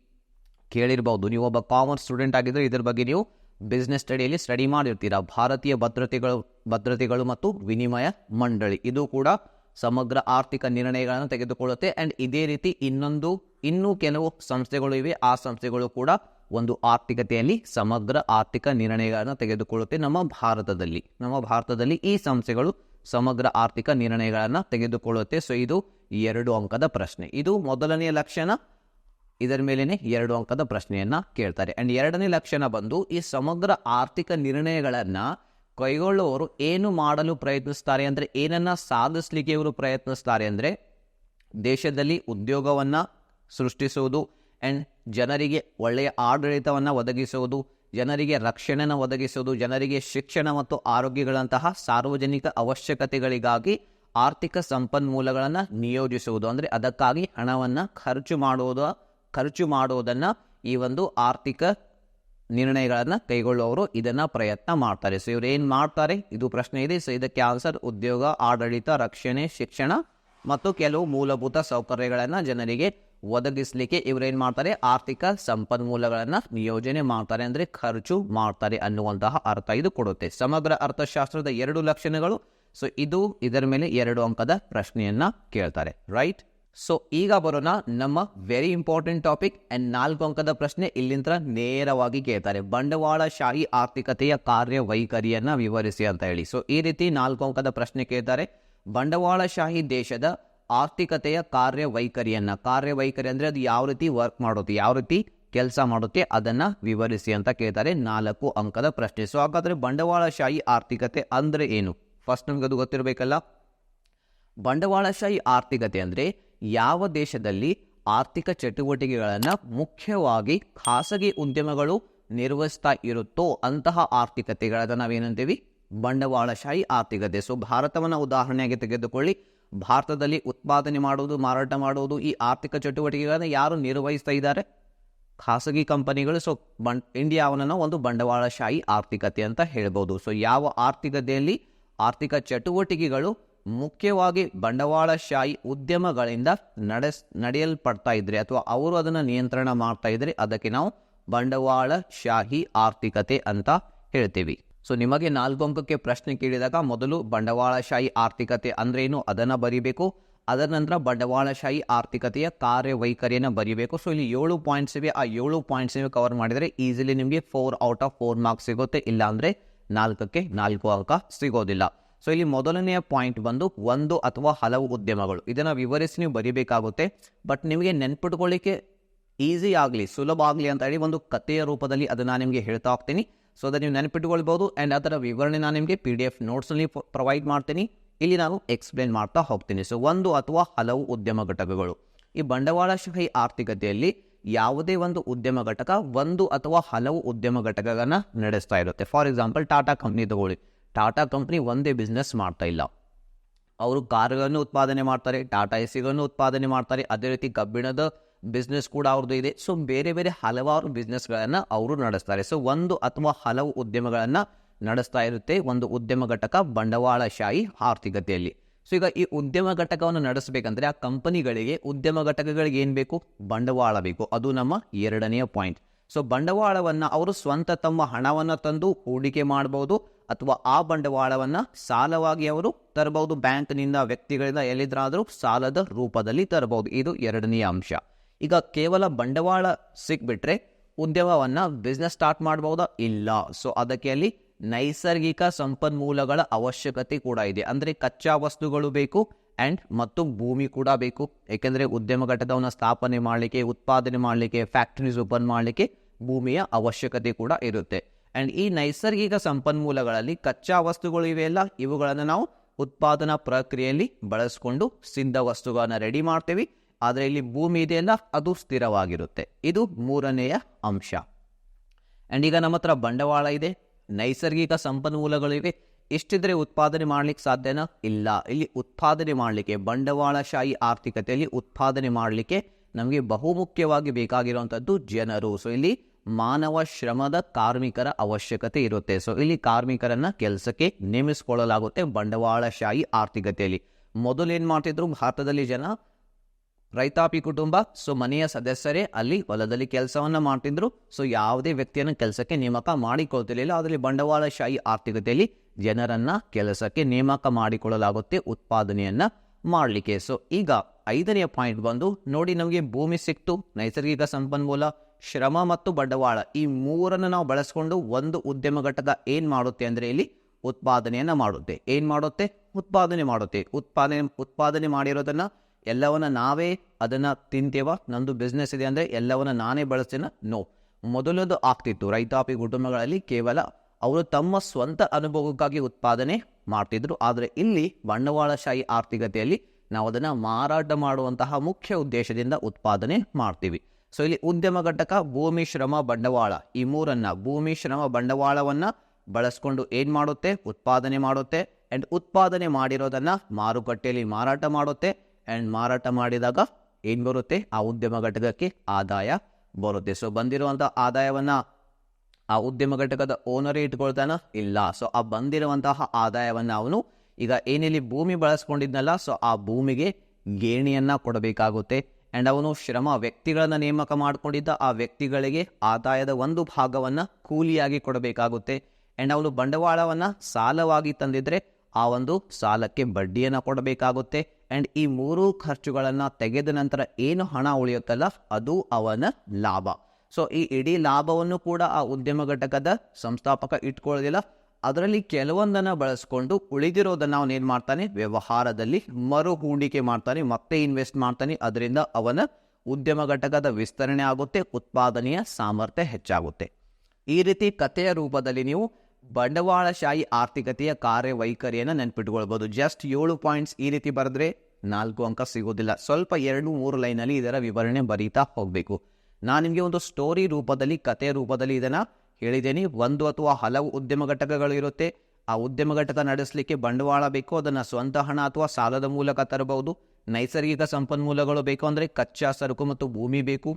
ಕೇಳಿರ್ಬೋದು ನೀವು ಒಬ್ಬ ಕಾಮರ್ಸ್ ಸ್ಟೂಡೆಂಟ್ ಆಗಿದ್ದರೆ ಇದ್ರ ಬಗ್ಗೆ ನೀವು ಬಿಸ್ನೆಸ್ ಸ್ಟಡಿಯಲ್ಲಿ ಸ್ಟಡಿ ಮಾಡಿರ್ತೀರ. ಭಾರತೀಯ ಭದ್ರತೆಗಳು ಭದ್ರತೆಗಳು ಮತ್ತು ವಿನಿಮಯ ಮಂಡಳಿ. ಇದು ಕೂಡ ಸಮಗ್ರ ಆರ್ಥಿಕ ನಿರ್ಣಯಗಳನ್ನು ತೆಗೆದುಕೊಳ್ಳುತ್ತೆ. ಅಂಡ್ ಇದೇ ರೀತಿ ಇನ್ನೊಂದು, ಇನ್ನೂ ಕೆಲವು ಸಂಸ್ಥೆಗಳು ಇವೆ. ಆ ಸಂಸ್ಥೆಗಳು ಕೂಡ ಒಂದು ಆರ್ಥಿಕತೆಯಲ್ಲಿ ಸಮಗ್ರ ಆರ್ಥಿಕ ನಿರ್ಣಯಗಳನ್ನು ತೆಗೆದುಕೊಳ್ಳುತ್ತೆ ನಮ್ಮ ಭಾರತದಲ್ಲಿ. ನಮ್ಮ ಭಾರತದಲ್ಲಿ ಈ ಸಂಸ್ಥೆಗಳು ಸಮಗ್ರ ಆರ್ಥಿಕ ನಿರ್ಣಯಗಳನ್ನು ತೆಗೆದುಕೊಳ್ಳುತ್ತೆ. ಸೊ ಇದು ಎರಡು ಅಂಕದ ಪ್ರಶ್ನೆ. ಇದು ಮೊದಲನೆಯ ಲಕ್ಷಣ. ಇದರ ಮೇಲೇನೆ ಎರಡು ಅಂಕದ ಪ್ರಶ್ನೆಯನ್ನ ಕೇಳ್ತಾರೆ. ಅಂಡ್ ಎರಡನೇ ಲಕ್ಷಣ ಬಂದು ಈ ಸಮಗ್ರ ಆರ್ಥಿಕ ನಿರ್ಣಯಗಳನ್ನ ಕೈಗೊಳ್ಳುವವರು ಏನು ಮಾಡಲು ಪ್ರಯತ್ನಿಸ್ತಾರೆ ಅಂದ್ರೆ ಏನನ್ನ ಸಾಧಿಸ್ಲಿಕ್ಕೆ ಇವರು ಪ್ರಯತ್ನಿಸ್ತಾರೆ ಅಂದ್ರೆ ದೇಶದಲ್ಲಿ ಉದ್ಯೋಗವನ್ನ ಸೃಷ್ಟಿಸುವುದು ಅಂಡ್ ಜನರಿಗೆ ಒಳ್ಳೆಯ ಆಡಳಿತವನ್ನ ಒದಗಿಸುವುದು, ಜನರಿಗೆ ರಕ್ಷಣೆಯನ್ನು ಒದಗಿಸುವುದು, ಜನರಿಗೆ ಶಿಕ್ಷಣ ಮತ್ತು ಆರೋಗ್ಯಗಳಂತಹ ಸಾರ್ವಜನಿಕ ಅವಶ್ಯಕತೆಗಳಿಗಾಗಿ ಆರ್ಥಿಕ ಸಂಪನ್ಮೂಲಗಳನ್ನು ನಿಯೋಜಿಸುವುದು. ಅಂದರೆ ಅದಕ್ಕಾಗಿ ಹಣವನ್ನು ಖರ್ಚು ಮಾಡುವುದು ಖರ್ಚು ಮಾಡುವುದನ್ನು ಈ ಒಂದು ಆರ್ಥಿಕ ನಿರ್ಣಯಗಳನ್ನು ಕೈಗೊಳ್ಳುವವರು ಇದನ್ನು ಪ್ರಯತ್ನ ಮಾಡ್ತಾರೆ. ಸೊ ಇವ್ರು ಏನು ಮಾಡ್ತಾರೆ? ಇದು ಪ್ರಶ್ನೆ ಇದೆ. ಸೊ ಇದಕ್ಕೆ ಆನ್ಸರ್ ಉದ್ಯೋಗ, ಆಡಳಿತ, ರಕ್ಷಣೆ, ಶಿಕ್ಷಣ ಮತ್ತು ಕೆಲವು ಮೂಲಭೂತ ಸೌಕರ್ಯಗಳನ್ನು ಜನರಿಗೆ ಒದಗಿಸಲಿಕ್ಕೆ ಇವರೇನು ಮಾಡ್ತಾರೆ? ಆರ್ಥಿಕ ಸಂಪನ್ಮೂಲಗಳನ್ನು ನಿಯೋಜನೆ ಮಾಡ್ತಾರೆ. ಅಂದರೆ ಖರ್ಚು ಮಾಡ್ತಾರೆ ಅನ್ನುವಂತಹ ಅರ್ಥ ಇದು ಕೊಡುತ್ತೆ. ಸಮಗ್ರ ಅರ್ಥಶಾಸ್ತ್ರದ ಎರಡು ಲಕ್ಷಣಗಳು. ಸೊ ಇದು ಇದರ ಮೇಲೆ ಎರಡು ಅಂಕದ ಪ್ರಶ್ನೆಯನ್ನು ಕೇಳ್ತಾರೆ. ರೈಟ್ ಸೊ ಈಗ ಬರೋಣ ನಮ್ಮ ವೆರಿ ಇಂಪಾರ್ಟೆಂಟ್ ಟಾಪಿಕ್ ಅಂಡ್ ನಾಲ್ಕು ಅಂಕದ ಪ್ರಶ್ನೆ ಇಲ್ಲಿಂದ ನೇರವಾಗಿ ಕೇಳ್ತಾರೆ. ಬಂಡವಾಳಶಾಹಿ ಆರ್ಥಿಕತೆಯ ಕಾರ್ಯವೈಖರಿಯನ್ನ ವಿವರಿಸಿ ಅಂತ ಹೇಳಿ. ಸೊ ಈ ರೀತಿ ನಾಲ್ಕು ಅಂಕದ ಪ್ರಶ್ನೆ ಕೇಳ್ತಾರೆ. ಬಂಡವಾಳಶಾಹಿ ದೇಶದ ಆರ್ಥಿಕತೆಯ ಕಾರ್ಯವೈಖರಿಯನ್ನ, ಕಾರ್ಯವೈಖರಿ ಅಂದ್ರೆ ಅದು ಯಾವ ರೀತಿ ವರ್ಕ್ ಮಾಡುತ್ತೆ, ಯಾವ ರೀತಿ ಕೆಲಸ ಮಾಡುತ್ತೆ ಅದನ್ನ ವಿವರಿಸಿ ಅಂತ ಕೇಳ್ತಾರೆ ನಾಲ್ಕು ಅಂಕದ ಪ್ರಶ್ನೆ. ಸೊ ಹಾಗಾದ್ರೆ ಬಂಡವಾಳಶಾಹಿ ಆರ್ಥಿಕತೆ ಅಂದ್ರೆ ಏನು? ಫಸ್ಟ್ ನಮ್ಗೆ ಅದು ಗೊತ್ತಿರಬೇಕಲ್ಲ. ಬಂಡವಾಳಶಾಹಿ ಆರ್ಥಿಕತೆ ಅಂದರೆ ಯಾವ ದೇಶದಲ್ಲಿ ಆರ್ಥಿಕ ಚಟುವಟಿಕೆಗಳನ್ನು ಮುಖ್ಯವಾಗಿ ಖಾಸಗಿ ಉದ್ಯಮಗಳು ನಿರ್ವಹಿಸ್ತಾ ಇರುತ್ತೋ ಅಂತಹ ಆರ್ಥಿಕತೆಗಳನ್ನು ನಾವೇನಂತೀವಿ ಬಂಡವಾಳಶಾಹಿ ಆರ್ಥಿಕತೆ. ಸೊ ಭಾರತವನ್ನು ಉದಾಹರಣೆಯಾಗಿ ತೆಗೆದುಕೊಳ್ಳಿ. ಭಾರತದಲ್ಲಿ ಉತ್ಪಾದನೆ ಮಾಡುವುದು, ಮಾರಾಟ ಮಾಡುವುದು, ಈ ಆರ್ಥಿಕ ಚಟುವಟಿಕೆಗಳನ್ನು ಯಾರು ನಿರ್ವಹಿಸ್ತಾ ಇದ್ದಾರೆ? ಖಾಸಗಿ ಕಂಪನಿಗಳು. ಸೊ ಬಂ ಇಂಡಿಯಾವನ್ನು ಒಂದು ಬಂಡವಾಳಶಾಹಿ ಆರ್ಥಿಕತೆ ಅಂತ ಹೇಳ್ಬೋದು. ಸೊ ಯಾವ ಆರ್ಥಿಕತೆಯಲ್ಲಿ ಆರ್ಥಿಕ ಚಟುವಟಿಕೆಗಳು ಮುಖ್ಯವಾಗಿ ಬಂಡವಾಳಶಾಹಿ ಉದ್ಯಮಗಳಿಂದ ನಡೆಸ್, ನಡೆಯಲ್ಪಡ್ತಾ ಇದ್ರೆ ಅಥವಾ ಅವರು ಅದನ್ನು ನಿಯಂತ್ರಣ ಮಾಡ್ತಾ ಇದ್ರೆ, ಅದಕ್ಕೆ ನಾವು ಬಂಡವಾಳಶಾಹಿ ಆರ್ಥಿಕತೆ ಅಂತ ಹೇಳ್ತೀವಿ. ಸೊ ನಿಮಗೆ ನಾಲ್ಕು ಅಂಕಕ್ಕೆ ಪ್ರಶ್ನೆ ಕೇಳಿದಾಗ ಮೊದಲು ಬಂಡವಾಳಶಾಹಿ ಆರ್ಥಿಕತೆ ಅಂದ್ರೇನು? ಅದನ್ನು ಬರಿಬೇಕು. ಅದರ ನಂತರ ಬಂಡವಾಳಶಾಹಿ ಆರ್ಥಿಕತೆಯ ಕಾರ್ಯವೈಖರಿಯನ್ನು ಬರಿಬೇಕು. ಸೊ ಇಲ್ಲಿ ಏಳು ಪಾಯಿಂಟ್ಸ್ ಇವೆ. ಆ ಏಳು ಪಾಯಿಂಟ್ಸ್ ನೀವು ಕವರ್ ಮಾಡಿದರೆ ಈಸಿಲಿ ನಿಮಗೆ four out of four marks ಸಿಗುತ್ತೆ. ಇಲ್ಲಾಂದರೆ ನಾಲ್ಕಕ್ಕೆ ನಾಲ್ಕು ಅಂಕ ಸಿಗೋದಿಲ್ಲ. ಸೊ ಇಲ್ಲಿ ಮೊದಲನೆಯ ಪಾಯಿಂಟ್ ಬಂದು ಒಂದು ಅಥವಾ ಹಲವು ಉದ್ಯಮಗಳು. ಇದನ್ನು ವಿವರಿಸಿ ನೀವು ಬರೀಬೇಕಾಗುತ್ತೆ. ಬಟ್ ನಿಮಗೆ ನೆನ್ಪಿಟ್ಕೊಳ್ಳಿಕ್ಕೆ ಈಸಿ ಆಗಲಿ, ಸುಲಭ ಆಗಲಿ ಅಂತ ಹೇಳಿ ಒಂದು ಕಥೆಯ ರೂಪದಲ್ಲಿ ಅದನ್ನು ನಿಮಗೆ ಹೇಳ್ತಾ ಹೋಗ್ತೀನಿ. ಸೊ ಅದನ್ನು ನೀವು ನೆನಪಿಟ್ಕೊಳ್ಬೋದು ಆ್ಯಂಡ್ ಅದರ ವಿವರಣೆ ನಾನು ನಿಮಗೆ ಪಿ ಡಿ ಎಫ್ ನೋಟ್ಸಲ್ಲಿ ಪ್ರೊವೈಡ್ ಮಾಡ್ತೀನಿ. ಇಲ್ಲಿ ನಾನು ಎಕ್ಸ್ಪ್ಲೇನ್ ಮಾಡ್ತಾ ಹೋಗ್ತೀನಿ. ಸೊ ಒಂದು ಅಥವಾ ಹಲವು ಉದ್ಯಮ ಘಟಕಗಳು. ಈ ಬಂಡವಾಳಶಾಹಿ ಆರ್ಥಿಕತೆಯಲ್ಲಿ ಯಾವುದೇ ಒಂದು ಉದ್ಯಮ ಘಟಕ ಒಂದು ಅಥವಾ ಹಲವು ಉದ್ಯಮ ಘಟಕಗಳನ್ನು ನಡೆಸ್ತಾ ಇರುತ್ತೆ. ಫಾರ್ ಎಕ್ಸಾಂಪಲ್ ಟಾಟಾ ಕಂಪ್ನಿ ತಗೊಳ್ಳಿ. ಟಾಟಾ ಕಂಪ್ನಿ ಒಂದೇ ಬಿಸ್ನೆಸ್ ಮಾಡ್ತಾ ಇಲ್ಲ. ಅವರು ಕಾರ್ಗಳನ್ನು ಉತ್ಪಾದನೆ ಮಾಡ್ತಾರೆ ಟಾಟಾ ಎಸಿಗಳನ್ನು ಉತ್ಪಾದನೆ ಮಾಡ್ತಾರೆ, ಅದೇ ರೀತಿ ಕಬ್ಬಿಣದ ಬಿಸ್ನೆಸ್ ಕೂಡ ಅವ್ರದ್ದು ಇದೆ. ಸೊ ಬೇರೆ ಬೇರೆ ಹಲವಾರು ಬಿಸ್ನೆಸ್ಗಳನ್ನು ಅವರು ನಡೆಸ್ತಾರೆ. ಸೊ ಒಂದು ಅಥವಾ ಹಲವು ಉದ್ಯಮಗಳನ್ನು ನಡೆಸ್ತಾ ಇರುತ್ತೆ ಒಂದು ಉದ್ಯಮ ಘಟಕ ಬಂಡವಾಳಶಾಹಿ ಆರ್ಥಿಕತೆಯಲ್ಲಿ. ಸೊ ಈಗ ಈ ಉದ್ಯಮ ಘಟಕವನ್ನು ನಡೆಸಬೇಕಂದ್ರೆ ಆ ಕಂಪನಿಗಳಿಗೆ, ಉದ್ಯಮ ಘಟಕಗಳಿಗೆ ಏನು ಬೇಕು? ಬಂಡವಾಳ ಬೇಕು. ಅದು ನಮ್ಮ ಎರಡನೆಯ ಪಾಯಿಂಟ್ ಸೊ ಬಂಡವಾಳವನ್ನು ಅವರು ಸ್ವಂತ ತಮ್ಮ ಹಣವನ್ನು ತಂದು ಹೂಡಿಕೆ ಮಾಡಬಹುದು ಅಥವಾ ಆ ಬಂಡವಾಳವನ್ನು ಸಾಲವಾಗಿ ಅವರು ತರಬಹುದು. ಬ್ಯಾಂಕ್ನಿಂದ ವ್ಯಕ್ತಿಗಳಿಂದ ಎಲ್ಲಿದ್ರಾದರೂ ಸಾಲದ ರೂಪದಲ್ಲಿ ತರಬಹುದು. ಇದು ಎರಡನೆಯ ಅಂಶ. ಈಗ ಕೇವಲ ಬಂಡವಾಳ ಸಿಕ್ಬಿಟ್ರೆ ಉದ್ಯಮವನ್ನು ಬಿಸ್ನೆಸ್ ಸ್ಟಾರ್ಟ್ ಮಾಡಬಹುದಾ? ಇಲ್ಲ. ಸೊ ಅದಕ್ಕೆ ಅಲ್ಲಿ ನೈಸರ್ಗಿಕ ಸಂಪನ್ಮೂಲಗಳ ಅವಶ್ಯಕತೆ ಕೂಡ ಇದೆ. ಅಂದರೆ ಕಚ್ಚಾ ವಸ್ತುಗಳು ಬೇಕು ಆ್ಯಂಡ್ ಮತ್ತು ಭೂಮಿ ಕೂಡ ಬೇಕು. ಏಕೆಂದರೆ ಉದ್ಯಮ ಘಟಕವನ್ನು ಸ್ಥಾಪನೆ ಮಾಡಲಿಕ್ಕೆ, ಉತ್ಪಾದನೆ ಮಾಡಲಿಕ್ಕೆ ಫ್ಯಾಕ್ಟರೀಸ್ ಓಪನ್ ಮಾಡಲಿಕ್ಕೆ ಭೂಮಿಯ ಅವಶ್ಯಕತೆ ಕೂಡ ಇರುತ್ತೆ. ಆ್ಯಂಡ್ ಈ ನೈಸರ್ಗಿಕ ಸಂಪನ್ಮೂಲಗಳಲ್ಲಿ ಕಚ್ಚಾ ವಸ್ತುಗಳು ಇವೆಯಲ್ಲ, ಇವುಗಳನ್ನು ನಾವು ಉತ್ಪಾದನಾ ಪ್ರಕ್ರಿಯೆಯಲ್ಲಿ ಬಳಸ್ಕೊಂಡು ಸಿದ್ಧ ವಸ್ತುಗಳನ್ನು ರೆಡಿ ಮಾಡ್ತೇವೆ. ಆದರೆ ಇಲ್ಲಿ ಭೂಮಿ ಇದೆಯಲ್ಲ ಅದು ಸ್ಥಿರವಾಗಿರುತ್ತೆ. ಇದು ಮೂರನೆಯ ಅಂಶ. ಆ್ಯಂಡ್ ಈಗ ನಮ್ಮ ಹತ್ರ ಬಂಡವಾಳ ಇದೆ. ನೈಸರ್ಗಿಕ ಸಂಪನ್ಮೂಲಗಳಿವೆ ಇಷ್ಟಿದ್ರೆ ಉತ್ಪಾದನೆ ಮಾಡ್ಲಿಕ್ಕೆ ಸಾಧ್ಯನಾ? ಇಲ್ಲ. ಇಲ್ಲಿ ಉತ್ಪಾದನೆ ಮಾಡಲಿಕ್ಕೆ, ಬಂಡವಾಳಶಾಹಿ ಆರ್ಥಿಕತೆಯಲ್ಲಿ ಉತ್ಪಾದನೆ ಮಾಡಲಿಕ್ಕೆ ನಮಗೆ ಬಹುಮುಖ್ಯವಾಗಿ ಬೇಕಾಗಿರುವಂಥದ್ದು ಜನರು. ಸೊ ಇಲ್ಲಿ ಮಾನವ ಶ್ರಮದ ಕಾರ್ಮಿಕರ ಅವಶ್ಯಕತೆ ಇರುತ್ತೆ. ಸೊ ಇಲ್ಲಿ ಕಾರ್ಮಿಕರನ್ನ ಕೆಲಸಕ್ಕೆ ನೇಮಿಸಿಕೊಳ್ಳಲಾಗುತ್ತೆ ಬಂಡವಾಳಶಾಹಿ ಆರ್ಥಿಕತೆಯಲ್ಲಿ. ಮೊದಲೇನು ಮಾಡ್ತಿದ್ರು? ಭಾರತದಲ್ಲಿ ಜನ ರೈತಾಪಿ ಕುಟುಂಬ ಸೊ ಮನೆಯ ಸದಸ್ಯರೇ ಅಲ್ಲಿ ಹೊಲದಲ್ಲಿ ಕೆಲಸವನ್ನ ಮಾಡ್ತಿದ್ರು. ಸೊ ಯಾವುದೇ ವ್ಯಕ್ತಿಯನ್ನು ಕೆಲಸಕ್ಕೆ ನೇಮಕ ಮಾಡಿಕೊಳ್ತಿರ್ಲಿಲ್ಲ. ಅದರಲ್ಲಿ ಬಂಡವಾಳಶಾಹಿ ಆರ್ಥಿಕತೆಯಲ್ಲಿ ಜನರನ್ನ ಕೆಲಸಕ್ಕೆ ನೇಮಕ ಮಾಡಿಕೊಳ್ಳಲಾಗುತ್ತೆ ಉತ್ಪಾದನೆಯನ್ನ ಮಾಡಲಿಕ್ಕೆ. ಸೊ ಈಗ ಐದನೆಯ ಪಾಯಿಂಟ್ ಬಂದು ನೋಡಿ ನಮಗೆ ಭೂಮಿ ಸಿಕ್ತು, ನೈಸರ್ಗಿಕ ಸಂಪನ್ಮೂಲ ಶ್ರಮ ಮತ್ತು ಬಂಡವಾಳ ಈ ಮೂರನ್ನು ನಾವು ಬಳಸ್ಕೊಂಡು ಒಂದು ಉದ್ಯಮ ಘಟಕ ಏನು ಮಾಡುತ್ತೆ ಅಂದರೆ ಇಲ್ಲಿ ಉತ್ಪಾದನೆಯನ್ನು ಮಾಡುತ್ತೆ. ಏನು ಮಾಡುತ್ತೆ? ಉತ್ಪಾದನೆ ಮಾಡುತ್ತೆ. ಉತ್ಪಾದನೆ ಉತ್ಪಾದನೆ ಮಾಡಿರೋದನ್ನು ಎಲ್ಲವನ್ನ ನಾವೇ ಅದನ್ನು ತಿಂತೇವ? ನಂದು ಬಿಸ್ನೆಸ್ ಇದೆ ಅಂದರೆ ಎಲ್ಲವನ್ನ ನಾನೇ ಬಳಸ್ತೇನೆ? ನೋ ಮೊದಲದು ಆಗ್ತಿತ್ತು. ರೈತಾಪಿ ಕುಟುಂಬಗಳಲ್ಲಿ ಕೇವಲ ಅವರು ತಮ್ಮ ಸ್ವಂತ ಅನುಭವಕ್ಕಾಗಿ ಉತ್ಪಾದನೆ ಮಾಡ್ತಿದ್ರು. ಆದರೆ ಇಲ್ಲಿ ಬಂಡವಾಳಶಾಹಿ ಆರ್ಥಿಕತೆಯಲ್ಲಿ ನಾವು ಅದನ್ನು ಮಾರಾಟ ಮಾಡುವಂತಹ ಮುಖ್ಯ ಉದ್ದೇಶದಿಂದ ಉತ್ಪಾದನೆ ಮಾಡ್ತೀವಿ. ಸೊ ಇಲ್ಲಿ ಉದ್ಯಮ ಘಟಕ ಭೂಮಿ ಶ್ರಮ ಬಂಡವಾಳ. ಈ ಮೂರನ್ನ ಭೂಮಿ ಶ್ರಮ ಬಂಡವಾಳವನ್ನ ಬಳಸ್ಕೊಂಡು ಏನ್ ಮಾಡುತ್ತೆ? ಉತ್ಪಾದನೆ ಮಾಡುತ್ತೆ. ಅಂಡ್ ಉತ್ಪಾದನೆ ಮಾಡಿರೋದನ್ನ ಮಾರುಕಟ್ಟೆಯಲ್ಲಿ ಮಾರಾಟ ಮಾಡುತ್ತೆ. ಅಂಡ್ ಮಾರಾಟ ಮಾಡಿದಾಗ ಏನ್ ಬರುತ್ತೆ? ಆ ಉದ್ಯಮ ಘಟಕಕ್ಕೆ ಆದಾಯ ಬರುತ್ತೆ. ಸೊ ಬಂದಿರುವಂತಹ ಆದಾಯವನ್ನ ಆ ಉದ್ಯಮ ಘಟಕದ ಓನರೇ ಇಟ್ಕೊಳ್ತಾನ? ಇಲ್ಲ. ಸೊ ಆ ಬಂದಿರುವಂತಹ ಆದಾಯವನ್ನ ಅವನು ಈಗ ಏನಿಲ್ಲಿ ಭೂಮಿ ಬಳಸ್ಕೊಂಡಿದ್ನಲ್ಲ ಸೊ ಆ ಭೂಮಿಗೆ ಗೇಣಿಯನ್ನ ಕೊಡಬೇಕಾಗುತ್ತೆ. ಅಂಡ್ ಅವನು ಶ್ರಮ ವ್ಯಕ್ತಿಗಳನ್ನು ನೇಮಕ ಮಾಡಿಕೊಂಡಿದ್ದ ಆ ವ್ಯಕ್ತಿಗಳಿಗೆ ಆದಾಯದ ಒಂದು ಭಾಗವನ್ನು ಕೂಲಿಯಾಗಿ ಕೊಡಬೇಕಾಗುತ್ತೆ. ಆ್ಯಂಡ್ ಅವನು ಬಂಡವಾಳವನ್ನು ಸಾಲವಾಗಿ ತಂದಿದ್ರೆ ಆ ಒಂದು ಸಾಲಕ್ಕೆ ಬಡ್ಡಿಯನ್ನು ಕೊಡಬೇಕಾಗುತ್ತೆ. ಆ್ಯಂಡ್ ಈ ಮೂರು ಖರ್ಚುಗಳನ್ನು ತೆಗೆದ ನಂತರ ಏನು ಹಣ ಉಳಿಯುತ್ತಲ್ಲ ಅದು ಅವನ ಲಾಭ. ಸೊ ಈ ಇಡೀ ಲಾಭವನ್ನು ಕೂಡ ಆ ಉದ್ಯಮ ಘಟಕದ ಸಂಸ್ಥಾಪಕ ಇಟ್ಕೊಳ್ಳೋದಿಲ್ಲ. ಅದರಲ್ಲಿ ಕೆಲವೊಂದನ್ನು ಬಳಸ್ಕೊಂಡು ಉಳಿದಿರೋದನ್ನು ಏನು ಮಾಡ್ತಾನೆ? ವ್ಯವಹಾರದಲ್ಲಿ ಮರು ಹೂಡಿಕೆ ಮಾಡ್ತಾನೆ, ಮತ್ತೆ ಇನ್ವೆಸ್ಟ್ ಮಾಡ್ತಾನೆ. ಅದರಿಂದ ಅವನ ಉದ್ಯಮ ಘಟಕದ ವಿಸ್ತರಣೆ ಆಗುತ್ತೆ, ಉತ್ಪಾದನೆಯ ಸಾಮರ್ಥ್ಯ ಹೆಚ್ಚಾಗುತ್ತೆ. ಈ ರೀತಿ ಕಥೆಯ ರೂಪದಲ್ಲಿ ನೀವು ಬಂಡವಾಳಶಾಹಿ ಆರ್ಥಿಕತೆಯ ಕಾರ್ಯವೈಖರಿಯನ್ನು ನೆನ್ಪಿಟ್ಕೊಳ್ಬೋದು. ಜಸ್ಟ್ ಏಳು ಪಾಯಿಂಟ್ಸ್ ಈ ರೀತಿ ಬರೆದ್ರೆ ನಾಲ್ಕು ಅಂಕ ಸಿಗೋದಿಲ್ಲ. ಸ್ವಲ್ಪ ಎರಡು ಮೂರು ಲೈನಲ್ಲಿ ಇದರ ವಿವರಣೆ ಬರೀತಾ ಹೋಗಬೇಕು. ನಾನು ನಿಮಗೆ ಒಂದು ಸ್ಟೋರಿ ರೂಪದಲ್ಲಿ ಕಥೆಯ ರೂಪದಲ್ಲಿ ಇದನ್ನು ಹೇಳಿದ್ದೇನೆ ಒಂದು ಅಥವಾ ಹಲವು ಉದ್ಯಮ ಘಟಕಗಳು ಇರುತ್ತೆ. ಆ ಉದ್ಯಮ ಘಟಕ ನಡೆಸಲಿಕ್ಕೆ ಬಂಡವಾಳ ಬೇಕು, ಅದನ್ನು ಸ್ವಂತ ಹಣ ಅಥವಾ ಸಾಲದ ಮೂಲಕ ತರಬಹುದು. ನೈಸರ್ಗಿಕ ಸಂಪನ್ಮೂಲಗಳು ಬೇಕು, ಅಂದರೆ ಕಚ್ಚಾ ಸರಕು ಮತ್ತು ಭೂಮಿ ಬೇಕು.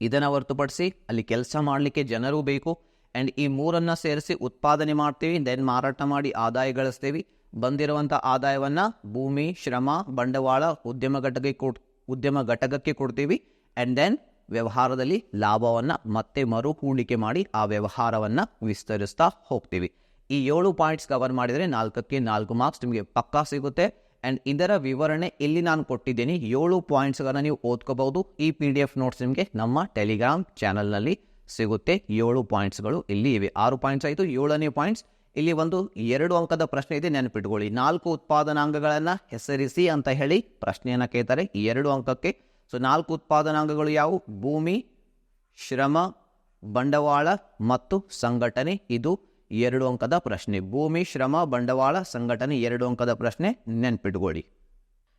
ಇದನ್ನು ಹೊರತುಪಡಿಸಿ ಅಲ್ಲಿ ಕೆಲಸ ಮಾಡಲಿಕ್ಕೆ ಜನರು ಬೇಕು. ಆ್ಯಂಡ್ ಈ ಮೂರನ್ನು ಸೇರಿಸಿ ಉತ್ಪಾದನೆ ಮಾಡ್ತೀವಿ, ದೆನ್ ಮಾರಾಟ ಮಾಡಿ ಆದಾಯ ಗಳಿಸ್ತೀವಿ. ಬಂದಿರುವಂಥ ಆದಾಯವನ್ನು ಭೂಮಿ, ಶ್ರಮ, ಬಂಡವಾಳ ಉದ್ಯಮ ಘಟಕಕ್ಕೆ ಕೊಡ್, ಉದ್ಯಮ ಘಟಕಕ್ಕೆ ಕೊಡ್ತೀವಿ. ಆ್ಯಂಡ್ ದೆನ್ ವ್ಯವಹಾರದಲ್ಲಿ ಲಾಭವನ್ನು ಮತ್ತೆ ಮರು ಹೂಡಿಕೆ ಮಾಡಿ ಆ ವ್ಯವಹಾರವನ್ನು ವಿಸ್ತರಿಸ್ತಾ ಹೋಗ್ತೀವಿ. ಈ ಏಳು ಪಾಯಿಂಟ್ಸ್ ಕವರ್ ಮಾಡಿದರೆ ನಾಲ್ಕಕ್ಕೆ ನಾಲ್ಕು ಮಾರ್ಕ್ಸ್ ನಿಮಗೆ ಪಕ್ಕಾ ಸಿಗುತ್ತೆ. ಆ್ಯಂಡ್ ಇದರ ವಿವರಣೆ ಇಲ್ಲಿ ನಾನು ಕೊಟ್ಟಿದ್ದೀನಿ. ಏಳು ಪಾಯಿಂಟ್ಸ್ಗಳನ್ನು ನೀವು ಓದ್ಕೋಬಹುದು. ಈ ಪಿ ಡಿ ಎಫ್ ನೋಟ್ಸ್ ನಿಮಗೆ ನಮ್ಮ ಟೆಲಿಗ್ರಾಮ್ ಚಾನಲ್ನಲ್ಲಿ ಸಿಗುತ್ತೆ. ಏಳು ಪಾಯಿಂಟ್ಸ್ಗಳು ಇಲ್ಲಿ ಇವೆ. ಆರು ಪಾಯಿಂಟ್ಸ್ ಆಯಿತು. ಏಳನೇ ಪಾಯಿಂಟ್ಸ್ ಇಲ್ಲಿ ಒಂದು ಎರಡು ಅಂಕದ ಪ್ರಶ್ನೆ ಇದೆ. ನೆನಪಿಟ್ಕೊಳ್ಳಿ. ನಾಲ್ಕು ಉತ್ಪಾದನಾಂಗಗಳನ್ನು ಹೆಸರಿಸಿ ಅಂತ ಹೇಳಿ ಪ್ರಶ್ನೆಯನ್ನು ಕೇಳ್ತಾರೆ. ಎರಡು ಅಂಕಕ್ಕೆ ಸೊ ನಾಲ್ಕು ಉತ್ಪಾದನಾಂಗಗಳು ಯಾವುವು? ಭೂಮಿ, ಶ್ರಮ, ಬಂಡವಾಳ ಮತ್ತು ಸಂಘಟನೆ. ಇದು ಎರಡು ಅಂಕದ ಪ್ರಶ್ನೆ. ಭೂಮಿ, ಶ್ರಮ, ಬಂಡವಾಳ, ಸಂಘಟನೆ ಎರಡು ಅಂಕದ ಪ್ರಶ್ನೆ. ನೆನ್ಪಿಟ್ಕೊಳ್ಳಿ.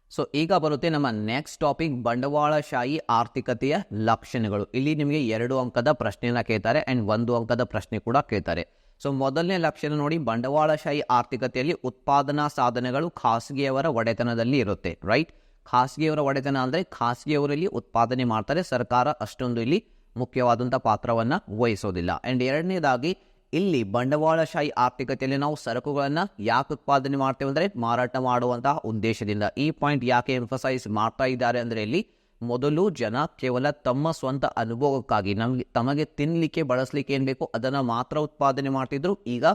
ಸೊ ಈಗ ಬರುತ್ತೆ ನಮ್ಮ ನೆಕ್ಸ್ಟ್ ಟಾಪಿಕ್ ಬಂಡವಾಳಶಾಹಿ ಆರ್ಥಿಕತೆಯ ಲಕ್ಷಣಗಳು. ಇಲ್ಲಿ ನಿಮಗೆ ಎರಡು ಅಂಕದ ಪ್ರಶ್ನೆನ ಕೇಳ್ತಾರೆ ಆ್ಯಂಡ್ ಒಂದು ಅಂಕದ ಪ್ರಶ್ನೆ ಕೂಡ ಕೇಳ್ತಾರೆ. ಸೊ ಮೊದಲನೇ ಲಕ್ಷಣ ನೋಡಿ, ಬಂಡವಾಳಶಾಹಿ ಆರ್ಥಿಕತೆಯಲ್ಲಿ ಉತ್ಪಾದನಾ ಸಾಧನಗಳು ಖಾಸಗಿಯವರ ಒಡೆತನದಲ್ಲಿ ಇರುತ್ತೆ ರೈಟ್ ಖಾಸಗಿಯವರ ಒಡೆತನ ಅಂದರೆ ಖಾಸಗಿಯವರಲ್ಲಿ ಉತ್ಪಾದನೆ ಮಾಡ್ತಾರೆ. ಸರ್ಕಾರ ಅಷ್ಟೊಂದು ಇಲ್ಲಿ ಮುಖ್ಯವಾದಂಥ ಪಾತ್ರವನ್ನು ವಹಿಸೋದಿಲ್ಲ. ಆ್ಯಂಡ್ ಎರಡನೇದಾಗಿ ಇಲ್ಲಿ ಬಂಡವಾಳಶಾಹಿ ಆರ್ಥಿಕತೆಯಲ್ಲಿ ನಾವು ಸರಕುಗಳನ್ನು ಯಾಕೆ ಉತ್ಪಾದನೆ ಮಾಡ್ತೇವೆ ಅಂದರೆ ಮಾರಾಟ ಮಾಡುವಂತಹ ಉದ್ದೇಶದಿಂದ. ಈ ಪಾಯಿಂಟ್ ಯಾಕೆ ಎಂಫಸೈಸ್ ಮಾಡ್ತಾ ಇದ್ದಾರೆ ಅಂದರೆ ಇಲ್ಲಿ ಮೊದಲು ಜನ ಕೇವಲ ತಮ್ಮ ಸ್ವಂತ ಅನುಭವಕ್ಕಾಗಿ ನಮಗೆ, ತಮಗೆ ತಿನ್ನಲಿಕ್ಕೆ ಬಳಸಲಿಕ್ಕೆ ಏನು ಬೇಕು ಅದನ್ನು ಮಾತ್ರ ಉತ್ಪಾದನೆ ಮಾಡ್ತಿದ್ರು. ಈಗ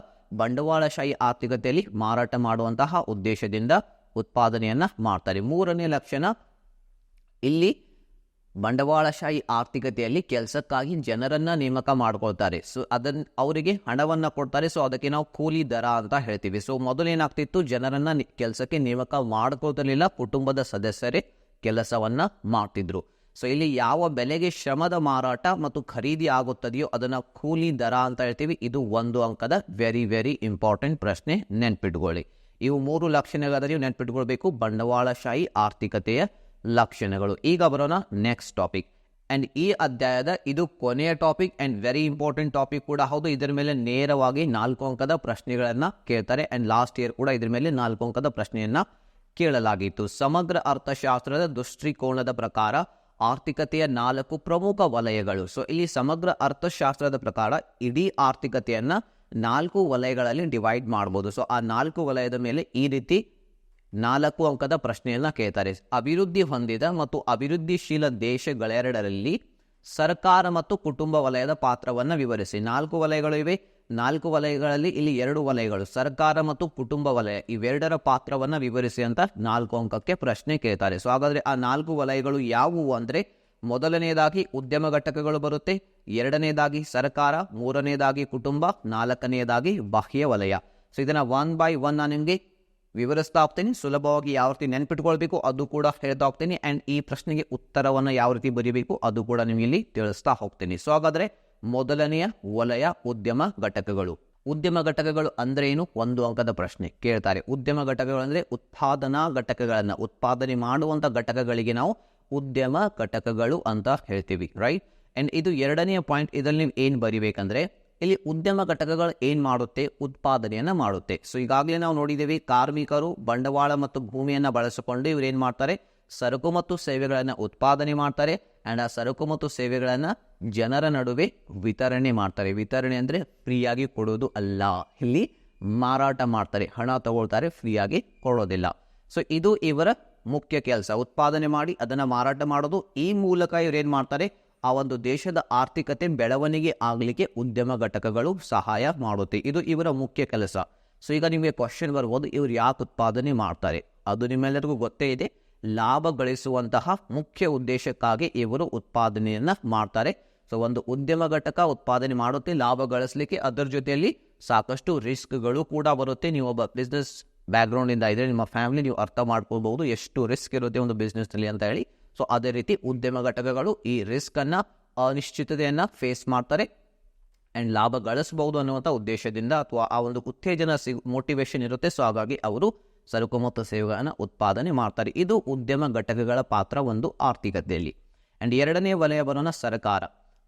ಬಂಡವಾಳಶಾಹಿ ಆರ್ಥಿಕತೆಯಲ್ಲಿ ಮಾರಾಟ ಮಾಡುವಂತಹ ಉದ್ದೇಶದಿಂದ ಉತ್ಪಾದನೆಯನ್ನು ಮಾಡ್ತಾರೆ. ಮೂರನೇ ಲಕ್ಷಣ, ಇಲ್ಲಿ ಬಂಡವಾಳಶಾಹಿ ಆರ್ಥಿಕತೆಯಲ್ಲಿ ಕೆಲಸಕ್ಕಾಗಿ ಜನರನ್ನ ನೇಮಕ ಮಾಡ್ಕೊಳ್ತಾರೆ. ಸೊ ಅದನ್ನ ಅವರಿಗೆ ಹಣವನ್ನ ಕೊಡ್ತಾರೆ. ಸೊ, ಅದಕ್ಕೆ ನಾವು ಕೂಲಿ ದರ ಅಂತ ಹೇಳ್ತೀವಿ. ಸೊ, ಮೊದಲೇನಾಗ್ತಿತ್ತು, ಜನರನ್ನ ಕೆಲಸಕ್ಕೆ ನೇಮಕ ಮಾಡ್ಕೊಳ್ತಿರ್ಲಿಲ್ಲ. ಕುಟುಂಬದ ಸದಸ್ಯರೇ ಕೆಲಸವನ್ನ ಮಾಡ್ತಿದ್ರು. ಸೊ, ಇಲ್ಲಿ ಯಾವ ಬೆಲೆಗೆ ಶ್ರಮದ ಮಾರಾಟ ಮತ್ತು ಖರೀದಿ ಆಗುತ್ತದೆಯೋ ಅದನ್ನ ಕೂಲಿ ದರ ಅಂತ ಹೇಳ್ತೀವಿ. ಇದು ಒಂದು ಅಂಕದ ವೆರಿ ವೆರಿ ಇಂಪಾರ್ಟೆಂಟ್ ಪ್ರಶ್ನೆ ನೆನ್ಪಿಟ್ಕೊಳ್ಳಿ. ಇವು ಮೂರು ಲಕ್ಷಣಗಳಾದರೆ ನೀವು ನೆನ್ಪಿಟ್ಕೊಳ್ಬೇಕು. ಬಂಡವಾಳಶಾಹಿ ಆರ್ಥಿಕತೆಯ ಲಕ್ಷಣಗಳು. ಈಗ ಬರೋಣ ನೆಕ್ಸ್ಟ್ ಟಾಪಿಕ್ ಆ್ಯಂಡ್ ಈ ಅಧ್ಯಾಯದ ಇದು ಕೊನೆಯ topic and very important topic ಕೂಡ ಹೌದು. ಇದರ ಮೇಲೆ ನೇರವಾಗಿ ನಾಲ್ಕು ಅಂಕದ ಪ್ರಶ್ನೆಗಳನ್ನು ಕೇಳ್ತಾರೆ. ಆ್ಯಂಡ್ ಲಾಸ್ಟ್ ಇಯರ್ ಕೂಡ ಇದರ ಮೇಲೆ ನಾಲ್ಕು ಅಂಕದ ಪ್ರಶ್ನೆಯನ್ನು ಕೇಳಲಾಗಿತ್ತು. ಸಮಗ್ರ ಅರ್ಥಶಾಸ್ತ್ರದ ದೃಷ್ಟಿಕೋನದ ಪ್ರಕಾರ ಆರ್ಥಿಕತೆಯ ನಾಲ್ಕು ಪ್ರಮುಖ ವಲಯಗಳು. ಸೊ ಇಲ್ಲಿ ಸಮಗ್ರ ಅರ್ಥಶಾಸ್ತ್ರದ ಪ್ರಕಾರ ಇಡೀ ಆರ್ಥಿಕತೆಯನ್ನು ನಾಲ್ಕು ವಲಯಗಳಲ್ಲಿ ಡಿವೈಡ್ ಮಾಡ್ಬೋದು. ಸೊ ಆ ನಾಲ್ಕು ವಲಯದ ಮೇಲೆ ಈ ರೀತಿ ನಾಲ್ಕು ಅಂಕದ ಪ್ರಶ್ನೆಯನ್ನ ಕೇಳ್ತಾರೆ. ಅಭಿವೃದ್ಧಿ ಹೊಂದಿದ ಮತ್ತು ಅಭಿವೃದ್ಧಿಶೀಲ ದೇಶಗಳೆರಡರಲ್ಲಿ ಸರ್ಕಾರ ಮತ್ತು ಕುಟುಂಬ ವಲಯದ ಪಾತ್ರವನ್ನು ವಿವರಿಸಿ. ನಾಲ್ಕು ವಲಯಗಳು ಇವೆ. ನಾಲ್ಕು ವಲಯಗಳಲ್ಲಿ ಇಲ್ಲಿ ಎರಡು ವಲಯಗಳು. ಸರ್ಕಾರ ಮತ್ತು ಕುಟುಂಬ ವಲಯ ಇವೆರಡರ ಪಾತ್ರವನ್ನು ವಿವರಿಸಿ ಅಂತ ನಾಲ್ಕು ಅಂಕಕ್ಕೆ ಪ್ರಶ್ನೆ ಕೇಳ್ತಾರೆ. ಸೊ ಹಾಗಾದರೆ ಆ ನಾಲ್ಕು ವಲಯಗಳು ಯಾವುವು ಅಂದರೆ ಮೊದಲನೆಯದಾಗಿ ಉದ್ಯಮ ಘಟಕಗಳು ಬರುತ್ತೆ. ಎರಡನೇದಾಗಿ ಸರ್ಕಾರ, ಮೂರನೇದಾಗಿ ಕುಟುಂಬ ನಾಲ್ಕನೆಯದಾಗಿ ಬಾಹ್ಯ ವಲಯ. ಸೊ ಇದನ್ನು ಒನ್ ಬೈ ಒನ್ ನಾನು ನಿಮಗೆ ವಿವರಿಸ್ತಾ ಹೋಗ್ತೀನಿ. ಸುಲಭವಾಗಿ ಯಾವ ರೀತಿ ನೆನ್ಪಿಟ್ಕೊಳ್ಬೇಕು ಅದು ಕೂಡ ಹೇಳ್ತಾ ಹೋಗ್ತೀನಿ. ಆ್ಯಂಡ್ ಈ ಪ್ರಶ್ನೆಗೆ ಉತ್ತರವನ್ನು ಯಾವ ರೀತಿ ಬರೀಬೇಕು ಅದು ಕೂಡ ನಿಮಗೆ ಇಲ್ಲಿ ತಿಳಿಸ್ತಾ ಹೋಗ್ತೀನಿ. ಸೊ ಹಾಗಾದರೆ ಮೊದಲನೆಯ ವಲಯ, ಉದ್ಯಮ ಘಟಕಗಳು. ಉದ್ಯಮ ಘಟಕಗಳು ಅಂದ್ರೆ ಏನು? ಒಂದು ಅಂಕದ ಪ್ರಶ್ನೆ ಕೇಳ್ತಾರೆ. ಉದ್ಯಮ ಘಟಕಗಳು ಅಂದ್ರೆ ಉತ್ಪಾದನಾ ಘಟಕಗಳನ್ನು. ಉತ್ಪಾದನೆ ಮಾಡುವಂಥ ಘಟಕಗಳಿಗೆ ನಾವು ಉದ್ಯಮ ಘಟಕಗಳು ಅಂತ ಹೇಳ್ತೀವಿ ರೈಟ್ ಆ್ಯಂಡ್ ಇದು ಎರಡನೆಯ ಪಾಯಿಂಟ್ ಇದರಲ್ಲಿ ನೀವು ಏನು ಬರಿಬೇಕಂದ್ರೆ, ಇಲ್ಲಿ ಉದ್ಯಮ ಘಟಕಗಳು ಏನು ಮಾಡುತ್ತೆ? ಉತ್ಪಾದನೆಯನ್ನು ಮಾಡುತ್ತೆ. ಸೊ ಈಗಾಗಲೇ ನಾವು ನೋಡಿದ್ದೀವಿ, ಕಾರ್ಮಿಕರು ಬಂಡವಾಳ ಮತ್ತು ಭೂಮಿಯನ್ನು ಬಳಸಿಕೊಂಡು ಇವರು ಏನು ಮಾಡ್ತಾರೆ? ಸರಕು ಮತ್ತು ಸೇವೆಗಳನ್ನು ಉತ್ಪಾದನೆ ಮಾಡ್ತಾರೆ. ಆ್ಯಂಡ್ ಆ ಸರಕು ಮತ್ತು ಸೇವೆಗಳನ್ನು ಜನರ ನಡುವೆ ವಿತರಣೆ ಮಾಡ್ತಾರೆ. ವಿತರಣೆ ಅಂದರೆ ಫ್ರೀಯಾಗಿ ಕೊಡೋದು ಅಲ್ಲ. ಇಲ್ಲಿ ಮಾರಾಟ ಮಾಡ್ತಾರೆ. ಹಣ ತಗೊಳ್ತಾರೆ, ಫ್ರೀಯಾಗಿ ಕೊಡೋದಿಲ್ಲ. ಸೊ ಇದು ಇವರ ಮುಖ್ಯ ಕೆಲಸ. ಉತ್ಪಾದನೆ ಮಾಡಿ ಅದನ್ನು ಮಾರಾಟ ಮಾಡೋದು ಈ ಮೂಲಕ ಇವ್ರು ಏನು ಮಾಡ್ತಾರೆ? ಆ ಒಂದು ದೇಶದ ಆರ್ಥಿಕತೆ ಬೆಳವಣಿಗೆ ಆಗಲಿಕ್ಕೆ ಉದ್ಯಮ ಘಟಕಗಳು ಸಹಾಯ ಮಾಡುತ್ತೆ. ಇದು ಇವರ ಮುಖ್ಯ ಕೆಲಸ. ಸೊ ಈಗ ನಿಮಗೆ ಕ್ವಶನ್ ಬರ್ಬೋದು, ಇವರು ಯಾಕೆ ಉತ್ಪಾದನೆ ಮಾಡ್ತಾರೆ? ಅದು ನಿಮ್ಮೆಲ್ಲರಿಗೂ ಗೊತ್ತೇ ಇದೆ. ಲಾಭ ಗಳಿಸುವಂತಹ ಮುಖ್ಯ ಉದ್ದೇಶಕ್ಕಾಗಿ ಇವರು ಉತ್ಪಾದನೆಯನ್ನು ಮಾಡ್ತಾರೆ. ಸೊ ಒಂದು ಉದ್ಯಮ ಘಟಕ ಉತ್ಪಾದನೆ ಮಾಡುತ್ತೆ, ಲಾಭ ಗಳಿಸಲಿಕ್ಕೆ ಅದರ ಜೊತೆಯಲ್ಲಿ ಸಾಕಷ್ಟು ರಿಸ್ಕ್ಗಳು ಕೂಡ ಬರುತ್ತೆ. ನೀವು ಒಬ್ಬ ಬಿಸ್ನೆಸ್ ಬ್ಯಾಕ್ಗ್ರೌಂಡಿಂದ ಇದ್ದರೆ ನಿಮ್ಮ ಫ್ಯಾಮಿಲಿ ನೀವು ಅರ್ಥ ಮಾಡ್ಕೊಳ್ಬಹುದು, ಎಷ್ಟು ರಿಸ್ಕ್ ಇರುತ್ತೆ ಒಂದು ಬಿಸ್ನೆಸ್ನಲ್ಲಿ ಅಂತ ಹೇಳಿ. ಸೊ ಅದೇ ರೀತಿ ಉದ್ಯಮ ಘಟಕಗಳು ಈ ರಿಸ್ಕನ್ನು ಅನಿಶ್ಚಿತತೆಯನ್ನು ಫೇಸ್ ಮಾಡ್ತಾರೆ ಆ್ಯಂಡ್ ಲಾಭ ಗಳಿಸಬಹುದು ಅನ್ನುವಂಥ ಉದ್ದೇಶದಿಂದ ಅಥವಾ ಆ ಒಂದು ಉತ್ತೇಜನ ಸಿ ಮೋಟಿವೇಶನ್ ಇರುತ್ತೆ. ಸೊ ಹಾಗಾಗಿ ಅವರು ಸರಕು ಮತ್ತು ಸೇವೆಗಳನ್ನು ಉತ್ಪಾದನೆ ಮಾಡ್ತಾರೆ. ಇದು ಉದ್ಯಮ ಘಟಕಗಳ ಪಾತ್ರ ಒಂದು ಆರ್ಥಿಕತೆಯಲ್ಲಿ. ಆ್ಯಂಡ್ ಎರಡನೇ ವಲಯ ಬರೋಣ, ಸರ್ಕಾರ.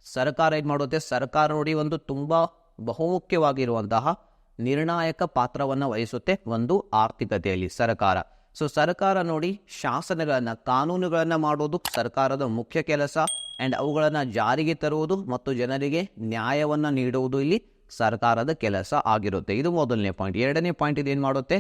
ಸರ್ಕಾರ ಏನು ಮಾಡುತ್ತೆ? ಸರ್ಕಾರ ನೋಡಿ ಒಂದು ತುಂಬ ಬಹುಮುಖ್ಯವಾಗಿರುವಂತಹ ನಿರ್ಣಾಯಕ ಪಾತ್ರವನ್ನು ವಹಿಸುತ್ತೆ ಒಂದು ಆರ್ಥಿಕತೆಯಲ್ಲಿ ಸರ್ಕಾರ. ಸೊ ಸರ್ಕಾರ ನೋಡಿ ಶಾಸನಗಳನ್ನು, ಕಾನೂನುಗಳನ್ನು ಮಾಡೋದು ಸರ್ಕಾರದ ಮುಖ್ಯ ಕೆಲಸ. ಆ್ಯಂಡ್ ಅವುಗಳನ್ನು ಜಾರಿಗೆ ತರುವುದು ಮತ್ತು ಜನರಿಗೆ ನ್ಯಾಯವನ್ನು ನೀಡುವುದು ಇಲ್ಲಿ ಸರ್ಕಾರದ ಕೆಲಸ ಆಗಿರುತ್ತೆ. ಇದು ಮೊದಲನೇ ಪಾಯಿಂಟ್ ಎರಡನೇ ಪಾಯಿಂಟ್ ಇದೇನು ಮಾಡುತ್ತೆ?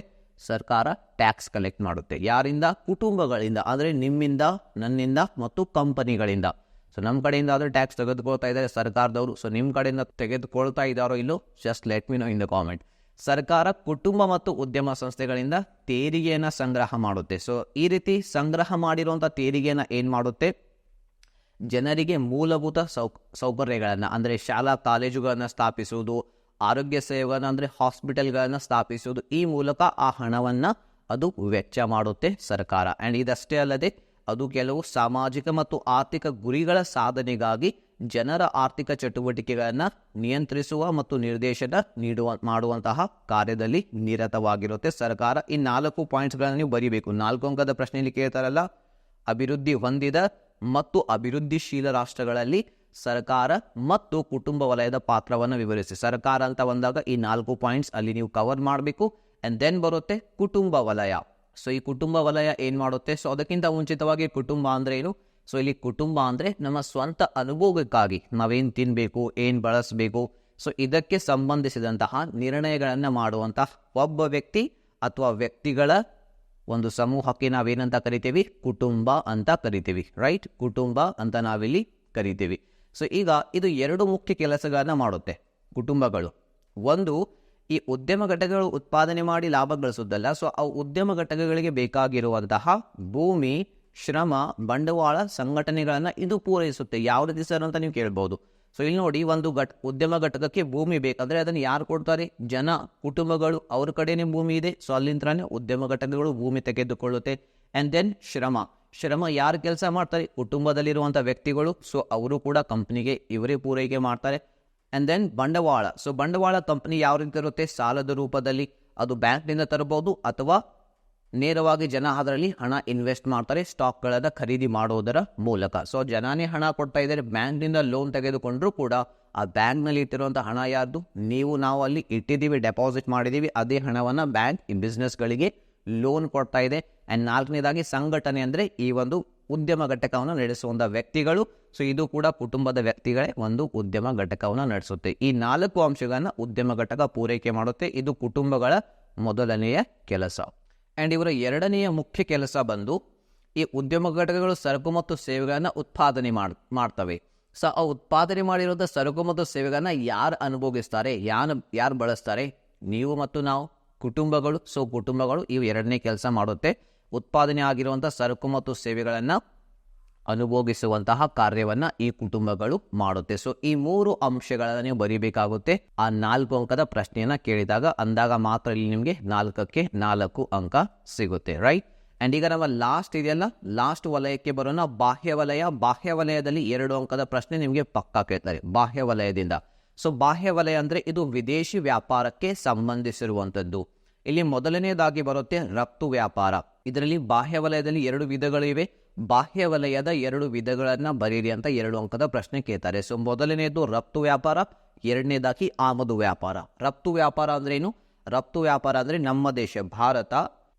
ಸರ್ಕಾರ ಟ್ಯಾಕ್ಸ್ ಕಲೆಕ್ಟ್ ಮಾಡುತ್ತೆ. ಯಾರಿಂದ? ಕುಟುಂಬಗಳಿಂದ, ಅಂದರೆ ನಿಮ್ಮಿಂದ, ನನ್ನಿಂದ ಮತ್ತು ಕಂಪನಿಗಳಿಂದ ಸೊ ನಮ್ಮ ಕಡೆಯಿಂದ ಆದರೆ ಟ್ಯಾಕ್ಸ್ ತೆಗೆದುಕೊಳ್ತಾ ಇದ್ದಾರೆ ಸರ್ಕಾರದವರು. ಸೊ ನಿಮ್ಮ ಕಡೆಯಿಂದ ತೆಗೆದುಕೊಳ್ತಾ ಇದ್ದಾರೋ ಇಲ್ಲೋ? Just let me know in the comment ಸರ್ಕಾರ ಕುಟುಂಬ ಮತ್ತು ಉದ್ಯಮ ಸಂಸ್ಥೆಗಳಿಂದ ತೆರಿಗೆಯನ್ನು ಸಂಗ್ರಹ ಮಾಡುತ್ತೆ. ಸೊ ಈ ರೀತಿ ಸಂಗ್ರಹ ಮಾಡಿರುವಂಥ ತೆರಿಗೆಯನ್ನು ಏನು ಮಾಡುತ್ತೆ? ಜನರಿಗೆ ಮೂಲಭೂತ ಸೌ ಸೌಕರ್ಯಗಳನ್ನು ಅಂದರೆ ಶಾಲಾ ಕಾಲೇಜುಗಳನ್ನು ಸ್ಥಾಪಿಸುವುದು, ಆರೋಗ್ಯ ಸೇವೆಗಳನ್ನು ಅಂದರೆ ಹಾಸ್ಪಿಟಲ್ಗಳನ್ನು ಸ್ಥಾಪಿಸುವುದು, ಈ ಮೂಲಕ ಆ ಹಣವನ್ನು ಅದು ವೆಚ್ಚ ಮಾಡುತ್ತೆ ಸರ್ಕಾರ. ಆ್ಯಂಡ್ ಇದಷ್ಟೇ ಅಲ್ಲದೆ ಅದು ಕೆಲವು ಸಾಮಾಜಿಕ ಮತ್ತು ಆರ್ಥಿಕ ಗುರಿಗಳ ಸಾಧನೆಗಾಗಿ ಜನರ ಆರ್ಥಿಕ ಚಟುವಟಿಕೆಗಳನ್ನು ನಿಯಂತ್ರಿಸುವ ಮತ್ತು ನಿರ್ದೇಶನ ನೀಡುವ, ಮಾಡುವಂತಹ ಕಾರ್ಯದಲ್ಲಿ ನಿರತವಾಗಿರುತ್ತೆ. ಸರ್ಕಾರ ಈ ನಾಲ್ಕು ಪಾಯಿಂಟ್ಸ್ಗಳನ್ನು ನೀವು ಬರೀಬೇಕು. ನಾಲ್ಕು ಅಂಕದ ಪ್ರಶ್ನೆಯಲ್ಲಿ ಕೇಳ್ತಾರಲ್ಲ, ಅಭಿವೃದ್ಧಿ ಹೊಂದಿದ ಮತ್ತು ಅಭಿವೃದ್ಧಿಶೀಲ ರಾಷ್ಟ್ರಗಳಲ್ಲಿ ಸರ್ಕಾರ ಮತ್ತು ಕುಟುಂಬ ವಲಯದ ಪಾತ್ರವನ್ನು ವಿವರಿಸಿ. ಸರ್ಕಾರ ಅಂತ ಬಂದಾಗ ಈ ನಾಲ್ಕು ಪಾಯಿಂಟ್ಸ್ ಅಲ್ಲಿ ನೀವು ಕವರ್ ಮಾಡಬೇಕು ಆ್ಯಂಡ್ ದೆನ್ ಬರುತ್ತೆ ಕುಟುಂಬ ವಲಯ. ಸೊ ಈ ಕುಟುಂಬ ವಲಯ ಏನು ಮಾಡುತ್ತೆ? ಸೊ ಅದಕ್ಕಿಂತ ಮುಂಚಿತವಾಗಿ ಕುಟುಂಬ ಅಂದರೆ ಏನು? ಸೊ ಇಲ್ಲಿ ಕುಟುಂಬ ಅಂದರೆ ನಮ್ಮ ಸ್ವಂತ ಅನುಭವಕ್ಕಾಗಿ ನಾವೇನು ತಿನ್ನಬೇಕು ಏನು ಬಳಸಬೇಕು, ಸೊ ಇದಕ್ಕೆ ಸಂಬಂಧಿಸಿದಂತಹ ನಿರ್ಣಯಗಳನ್ನು ಮಾಡುವಂತಹ ಒಬ್ಬ ವ್ಯಕ್ತಿ ಅಥವಾ ವ್ಯಕ್ತಿಗಳ ಒಂದು ಸಮೂಹಕ್ಕೆ ನಾವೇನಂತ ಕರಿತೀವಿ? ಕುಟುಂಬ ಅಂತ ಕರಿತೀವಿ ರೈಟ್ ಕುಟುಂಬ ಅಂತ ನಾವಿಲ್ಲಿ ಕರಿತೀವಿ. ಸೊ ಈಗ ಇದು ಎರಡು ಮುಖ್ಯ ಕೆಲಸಗಳನ್ನು ಮಾಡುತ್ತೆ ಕುಟುಂಬಗಳು. ಒಂದು, ಈ ಉದ್ಯಮ ಘಟಕಗಳು ಉತ್ಪಾದನೆ ಮಾಡಿ ಲಾಭ ಗಳಿಸೋದಲ್ಲ ಸೊ ಆ ಉದ್ಯಮ ಘಟಕಗಳಿಗೆ ಬೇಕಾಗಿರುವಂತಹ ಭೂಮಿ ಶ್ರಮ, ಬಂಡವಾಳ, ಸಂಘಟನೆಗಳನ್ನು ಇದು ಪೂರೈಸುತ್ತೆ. ಯಾವ ರೀತಿ ಸರ್ ಅಂತ ನೀವು ಕೇಳ್ಬೋದು. ಸೊ ಇಲ್ಲಿ ನೋಡಿ ಒಂದು ಘಟ, ಉದ್ಯಮ ಘಟಕಕ್ಕೆ ಭೂಮಿ ಬೇಕಂದ್ರೆ ಅದನ್ನು ಯಾರು ಕೊಡ್ತಾರೆ? ಜನ, ಕುಟುಂಬಗಳು, ಅವ್ರ ಕಡೆನೇ ಭೂಮಿ ಇದೆ. ಸೊ ಅಲ್ಲಿಂದನೇ ಉದ್ಯಮ ಘಟಕಗಳು ಭೂಮಿ ತೆಗೆದುಕೊಳ್ಳುತ್ತೆ. ಆ್ಯಂಡ್ ದೆನ್ ಶ್ರಮ. ಶ್ರಮ ಯಾರು ಕೆಲಸ ಮಾಡ್ತಾರೆ? ಕುಟುಂಬದಲ್ಲಿರುವಂಥ ವ್ಯಕ್ತಿಗಳು. ಸೊ ಅವರು ಕೂಡ ಕಂಪ್ನಿಗೆ ಇವರೇ ಪೂರೈಕೆ ಮಾಡ್ತಾರೆ. ಆ್ಯಂಡ್ ದೆನ್ ಬಂಡವಾಳ. ಸೊ ಬಂಡವಾಳ ಕಂಪ್ನಿ ಯಾವ ರೀತಿ ಇರುತ್ತೆ? ಸಾಲದ ರೂಪದಲ್ಲಿ. ಅದು ಬ್ಯಾಂಕ್ನಿಂದ ತರಬಹುದು ಅಥವಾ ನೇರವಾಗಿ ಜನ ಅದರಲ್ಲಿ ಹಣ ಇನ್ವೆಸ್ಟ್ ಮಾಡ್ತಾರೆ ಸ್ಟಾಕ್ಗಳನ್ನು ಖರೀದಿ ಮಾಡೋದರ ಮೂಲಕ. ಸೊ ಜನನೇ ಹಣ ಕೊಡ್ತಾ ಇದ್ದಾರೆ ಬ್ಯಾಂಕ್ನಿಂದ ಲೋನ್ ತೆಗೆದುಕೊಂಡ್ರೂ ಕೂಡ ಆ ಬ್ಯಾಂಕ್ನಲ್ಲಿ ಇಟ್ಟಿರುವಂಥ ಹಣ ಯಾರ್ದು? ನೀವು, ನಾವು ಅಲ್ಲಿ ಇಟ್ಟಿದ್ದೀವಿ ಡೆಪಾಸಿಟ್ ಮಾಡಿದ್ದೀವಿ, ಅದೇ ಹಣವನ್ನು ಬ್ಯಾಂಕ್ ಈ ಬಿಸ್ನೆಸ್ಗಳಿಗೆ ಲೋನ್ ಕೊಡ್ತಾ ಇದೆ. ಆ್ಯಂಡ್ ನಾಲ್ಕನೇದಾಗಿ ಸಂಘಟನೆ ಅಂದರೆ ಈ ಒಂದು ಉದ್ಯಮ ಘಟಕವನ್ನು ನಡೆಸುವಂಥ ವ್ಯಕ್ತಿಗಳು. ಸೊ ಇದು ಕೂಡ ಕುಟುಂಬದ ವ್ಯಕ್ತಿಗಳೇ ಒಂದು ಉದ್ಯಮ ಘಟಕವನ್ನು ನಡೆಸುತ್ತೆ. ಈ ನಾಲ್ಕು ಅಂಶಗಳನ್ನು ಉದ್ಯಮ ಘಟಕ ಪೂರೈಕೆ ಮಾಡುತ್ತೆ. ಇದು ಕುಟುಂಬಗಳ ಮೊದಲನೆಯ ಕೆಲಸ. ಆ್ಯಂಡ್ ಇವರ ಎರಡನೆಯ ಮುಖ್ಯ ಕೆಲಸ ಬಂದು ಈ ಉದ್ಯಮ ಘಟಕಗಳು ಸರಕು ಮತ್ತು ಸೇವೆಗಳನ್ನು ಉತ್ಪಾದನೆ ಮಾಡಿ, ಮಾಡ್ತವೆ. ಸೊ, ಆ ಉತ್ಪಾದನೆ ಮಾಡಿರೋದ ಸರಕು ಮತ್ತು ಸೇವೆಗಳನ್ನು ಯಾರು ಅನುಭವಿಸ್ತಾರೆ ಯಾರು ಯಾರು ಬಳಸ್ತಾರೆ? ನೀವು ಮತ್ತು ನಾವು. ಕುಟುಂಬಗಳು, ಸೊ ಕುಟುಂಬಗಳು ಇವು ಎರಡನೇ ಕೆಲಸ ಮಾಡುತ್ತೆ. ಉತ್ಪಾದನೆ ಆಗಿರುವಂಥ ಸರಕು ಮತ್ತು ಸೇವೆಗಳನ್ನು ಅನುಭೋಗಿಸುವಂತಹ ಕಾರ್ಯವನ್ನ ಈ ಕುಟುಂಬಗಳು ಮಾಡುತ್ತೆ. ಸೊ ಈ ಮೂರು ಅಂಶಗಳನ್ನ ನೀವು ಬರೀಬೇಕಾಗುತ್ತೆ. ಆ ನಾಲ್ಕು ಅಂಕದ ಪ್ರಶ್ನೆಯನ್ನ ಕೇಳಿದಾಗ ಅಂದಾಗ ಮಾತ್ರ ಇಲ್ಲಿ ನಿಮಗೆ ನಾಲ್ಕಕ್ಕೆ ನಾಲ್ಕು ಅಂಕ ಸಿಗುತ್ತೆ ರೈಟ್ ಆ್ಯಂಡ್ ಈಗ ನಮ್ಮ ಲಾಸ್ಟ್ ಇದೆಯಲ್ಲ? ಲಾಸ್ಟ್ ವಲಯಕ್ಕೆ ಬರೋಣ. ಬಾಹ್ಯ ವಲಯ. ಬಾಹ್ಯ ವಲಯದಲ್ಲಿ ಎರಡು ಅಂಕದ ಪ್ರಶ್ನೆ ನಿಮಗೆ ಪಕ್ಕಾ ಕೇಳ್ತಾರೆ. ಬಾಹ್ಯ ವಲಯದಿಂದ. ಸೊ ಬಾಹ್ಯ ವಲಯ ಅಂದರೆ ಇದು ವಿದೇಶಿ ವ್ಯಾಪಾರಕ್ಕೆ ಸಂಬಂಧಿಸಿರುವಂಥದ್ದು ಇಲ್ಲಿ ಮೊದಲನೇದಾಗಿ ಬರುತ್ತೆ ರಫ್ತು ವ್ಯಾಪಾರ. ಇದರಲ್ಲಿ ಬಾಹ್ಯ ವಲಯದಲ್ಲಿ ಎರಡು ವಿಧಗಳಿವೆ. ಬಾಹ್ಯ ವಲಯದ ಎರಡು ವಿಧಗಳನ್ನು ಬರೀರಿ ಅಂತ ಎರಡು ಅಂಕದ ಪ್ರಶ್ನೆ ಕೇಳ್ತಾರೆ. ಸೊ ಮೊದಲನೆಯದು ರಫ್ತು ವ್ಯಾಪಾರ, ಎರಡನೇದಾಗಿ ಆಮದು ವ್ಯಾಪಾರ. ರಫ್ತು ವ್ಯಾಪಾರ ಅಂದ್ರೇನು ರಫ್ತು ವ್ಯಾಪಾರ ಅಂದರೆ ನಮ್ಮ ದೇಶ, ಭಾರತ,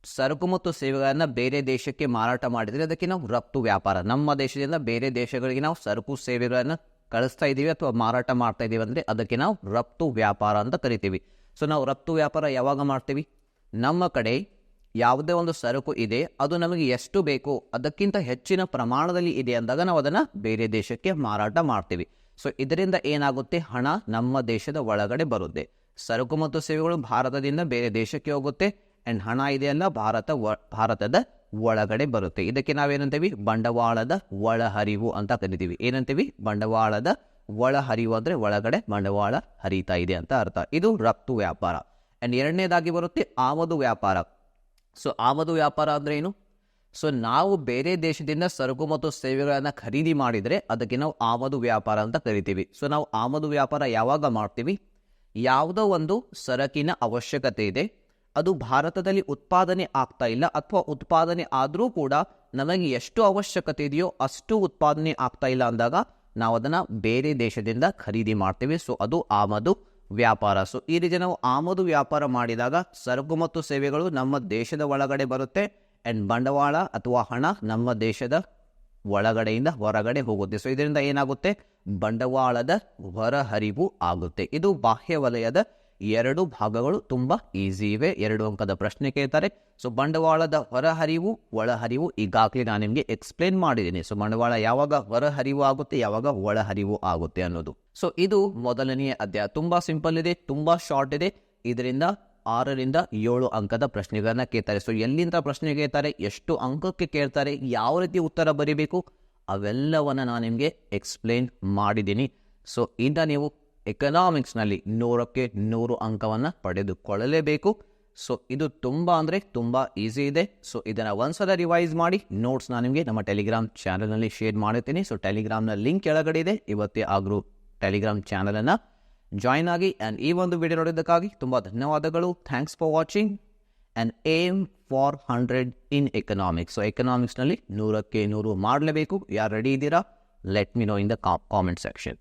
ಸರಕು ಮತ್ತು ಸೇವೆಗಳನ್ನು ಬೇರೆ ದೇಶಕ್ಕೆ ಮಾರಾಟ ಮಾಡಿದರೆ ಅದಕ್ಕೆ ನಾವು ರಫ್ತು ವ್ಯಾಪಾರ. ನಮ್ಮ ದೇಶದಿಂದ ಬೇರೆ ದೇಶಗಳಿಗೆ ನಾವು ಸರಕು ಸೇವೆಗಳನ್ನು ಕಳಿಸ್ತಾ ಇದ್ದೀವಿ ಅಥವಾ ಮಾರಾಟ ಮಾಡ್ತಾ ಇದ್ದೀವಿ ಅಂದರೆ ಅದಕ್ಕೆ ನಾವು ರಫ್ತು ವ್ಯಾಪಾರ ಅಂತ ಕರಿತೀವಿ. ಸೊ, ನಾವು ರಫ್ತು ವ್ಯಾಪಾರ ಯಾವಾಗ ಮಾಡ್ತೀವಿ? ನಮ್ಮ ಕಡೆ ಯಾವುದೇ ಒಂದು ಸರಕು ಇದೆ, ಅದು ನಮಗೆ ಎಷ್ಟು ಬೇಕು, ಅದಕ್ಕಿಂತ ಹೆಚ್ಚಿನ ಪ್ರಮಾಣದಲ್ಲಿ ಇದೆ ಅಂದಾಗ ನಾವು ಅದನ್ನು ಬೇರೆ ದೇಶಕ್ಕೆ ಮಾರಾಟ ಮಾಡ್ತೀವಿ. ಸೊ ಇದರಿಂದ ಏನಾಗುತ್ತೆ? ಹಣ ನಮ್ಮ ದೇಶದ ಒಳಗಡೆ ಬರುತ್ತೆ. ಸರಕು ಮತ್ತು ಸೇವೆಗಳು ಭಾರತದಿಂದ ಬೇರೆ ದೇಶಕ್ಕೆ ಹೋಗುತ್ತೆ. ಆ್ಯಂಡ್ ಹಣ ಇದೆಯಲ್ಲ ಭಾರತ ಭಾರತದ ಒಳಗಡೆ ಬರುತ್ತೆ. ಇದಕ್ಕೆ ನಾವೇನಂತೀವಿ? ಬಂಡವಾಳದ ಒಳಹರಿವು ಅಂತ ಕರಿತೀವಿ. ಏನಂತೀವಿ? ಬಂಡವಾಳದ ಒಳಹರಿವು ಅಂದರೆ ಒಳಗಡೆ ಬಂಡವಾಳ ಹರಿತಾ ಇದೆ ಅಂತ ಅರ್ಥ. ಇದು ರಫ್ತು ವ್ಯಾಪಾರ. ಆ್ಯಂಡ್ ಎರಡನೇದಾಗಿ ಬರುತ್ತೆ ಆಮದು ವ್ಯಾಪಾರ. ಸೊ ಆಮದು ವ್ಯಾಪಾರ ಅಂದರೆ ಏನು? ಸೊ ನಾವು ಬೇರೆ ದೇಶದಿಂದ ಸರಕು ಮತ್ತು ಸೇವೆಗಳನ್ನು ಖರೀದಿ ಮಾಡಿದರೆ ಅದಕ್ಕೆ ನಾವು ಆಮದು ವ್ಯಾಪಾರ ಅಂತ ಕರಿತೀವಿ. ಸೊ ನಾವು ಆಮದು ವ್ಯಾಪಾರ ಯಾವಾಗ ಮಾಡ್ತೀವಿ? ಯಾವುದೋ ಒಂದು ಸರಕಿನ ಅವಶ್ಯಕತೆ ಇದೆ. ಅದು ಭಾರತದಲ್ಲಿ ಉತ್ಪಾದನೆ ಆಗ್ತಾ ಇಲ್ಲ ಅಥವಾ ಉತ್ಪಾದನೆ ಆದರೂ ಕೂಡ ನಮಗೆ ಎಷ್ಟು ಅವಶ್ಯಕತೆ ಇದೆಯೋ ಅಷ್ಟು ಉತ್ಪಾದನೆ ಆಗ್ತಾ ಇಲ್ಲ ಅಂದಾಗ ನಾವು ಅದನ್ನು ಬೇರೆ ದೇಶದಿಂದ ಖರೀದಿ ಮಾಡ್ತೀವಿ. ಸೊ ಅದು ಆಮದು ವ್ಯಾಪಾರ. ಸೊ ಈ ರೀತಿ ನಾವು ಆಮದು ವ್ಯಾಪಾರ ಮಾಡಿದಾಗ ಸರಕು ಮತ್ತು ಸೇವೆಗಳು ನಮ್ಮ ದೇಶದ ಒಳಗಡೆ ಬರುತ್ತೆ ಆ್ಯಂಡ್ ಬಂಡವಾಳ ಅಥವಾ ಹಣ ನಮ್ಮ ದೇಶದ ಒಳಗಡೆಯಿಂದ ಹೊರಗಡೆ ಹೋಗುತ್ತೆ. ಸೊ ಇದರಿಂದ ಏನಾಗುತ್ತೆ? ಬಂಡವಾಳದ ಹೊರಹರಿವು ಆಗುತ್ತೆ. ಇದು ಬಾಹ್ಯ ವಲಯದ ಎರಡು ಭಾಗಗಳು ತುಂಬ ಈಸಿ ಇವೆ. ಎರಡು ಅಂಕದ ಪ್ರಶ್ನೆ ಕೇಳ್ತಾರೆ. ಸೊ ಬಂಡವಾಳದ ಹೊರಹರಿವು, ಒಳಹರಿವು ಈಗಾಗಲೇ ನಾನು ನಿಮಗೆ ಎಕ್ಸ್ಪ್ಲೇನ್ ಮಾಡಿದ್ದೀನಿ. ಸೊ ಬಂಡವಾಳ ಯಾವಾಗ ಹೊರಹರಿವು ಆಗುತ್ತೆ, ಯಾವಾಗ ಒಳಹರಿವು ಆಗುತ್ತೆ ಅನ್ನೋದು. ಸೊ ಇದು ಮೊದಲನೆಯ ಅಧ್ಯಾಯ. ತುಂಬ ಸಿಂಪಲ್ ಇದೆ, ತುಂಬ ಶಾರ್ಟ್ ಇದೆ. ಇದರಿಂದ ಆರರಿಂದ ಏಳು ಅಂಕದ ಪ್ರಶ್ನೆಗಳನ್ನ ಕೇಳ್ತಾರೆ. ಸೊ ಎಲ್ಲಿಂದ ಪ್ರಶ್ನೆ ಕೇಳ್ತಾರೆ? ಎಷ್ಟು ಅಂಕಕ್ಕೆ ಕೇಳ್ತಾರೆ? ಯಾವ ರೀತಿ ಉತ್ತರ ಬರೀಬೇಕು? ಅವೆಲ್ಲವನ್ನ ನಾನು ನಿಮಗೆ ಎಕ್ಸ್ಪ್ಲೇನ್ ಮಾಡಿದ್ದೀನಿ. ಸೊ ಇಂದ ನೀವು ಎಕನಾಮಿಕ್ಸ್ನಲ್ಲಿ ನೂರಕ್ಕೆ ನೂರು ಅಂಕವನ್ನು ಪಡೆದುಕೊಳ್ಳಲೇಬೇಕು. ಸೊ ಇದು ತುಂಬ ಅಂದರೆ ತುಂಬ ಈಸಿ ಇದೆ. ಸೊ ಇದನ್ನು ಒಂದ್ಸಲ ರಿವೈಸ್ ಮಾಡಿ ನೋಟ್ಸ್ ನಾನು ನಿಮಗೆ ನಮ್ಮ ಟೆಲಿಗ್ರಾಮ್ ಚಾನಲ್ನಲ್ಲಿ ಶೇರ್ ಮಾಡುತ್ತೀನಿ. ಸೊ ಟೆಲಿಗ್ರಾಮ್ನ ಲಿಂಕ್ ಕೆಳಗಡೆ ಇದೆ. ಇವತ್ತೇ ಆಗರೂ ಟೆಲಿಗ್ರಾಮ್ ಚಾನಲನ್ನು ಜಾಯ್ನ್ ಆಗಿ ಆ್ಯಂಡ್ ಈ ಒಂದು ವಿಡಿಯೋ ನೋಡಿದ್ದಕ್ಕಾಗಿ ತುಂಬ ಧನ್ಯವಾದಗಳು. Thanks for watching and aim for hundred in economics so ಎಕನಾಮಿಕ್ಸ್ನಲ್ಲಿ ನೂರಕ್ಕೆ ನೂರು ಮಾಡಲೇಬೇಕು. ಯಾರು ರೆಡಿ ಇದ್ದೀರಾ? Let me know in the comment section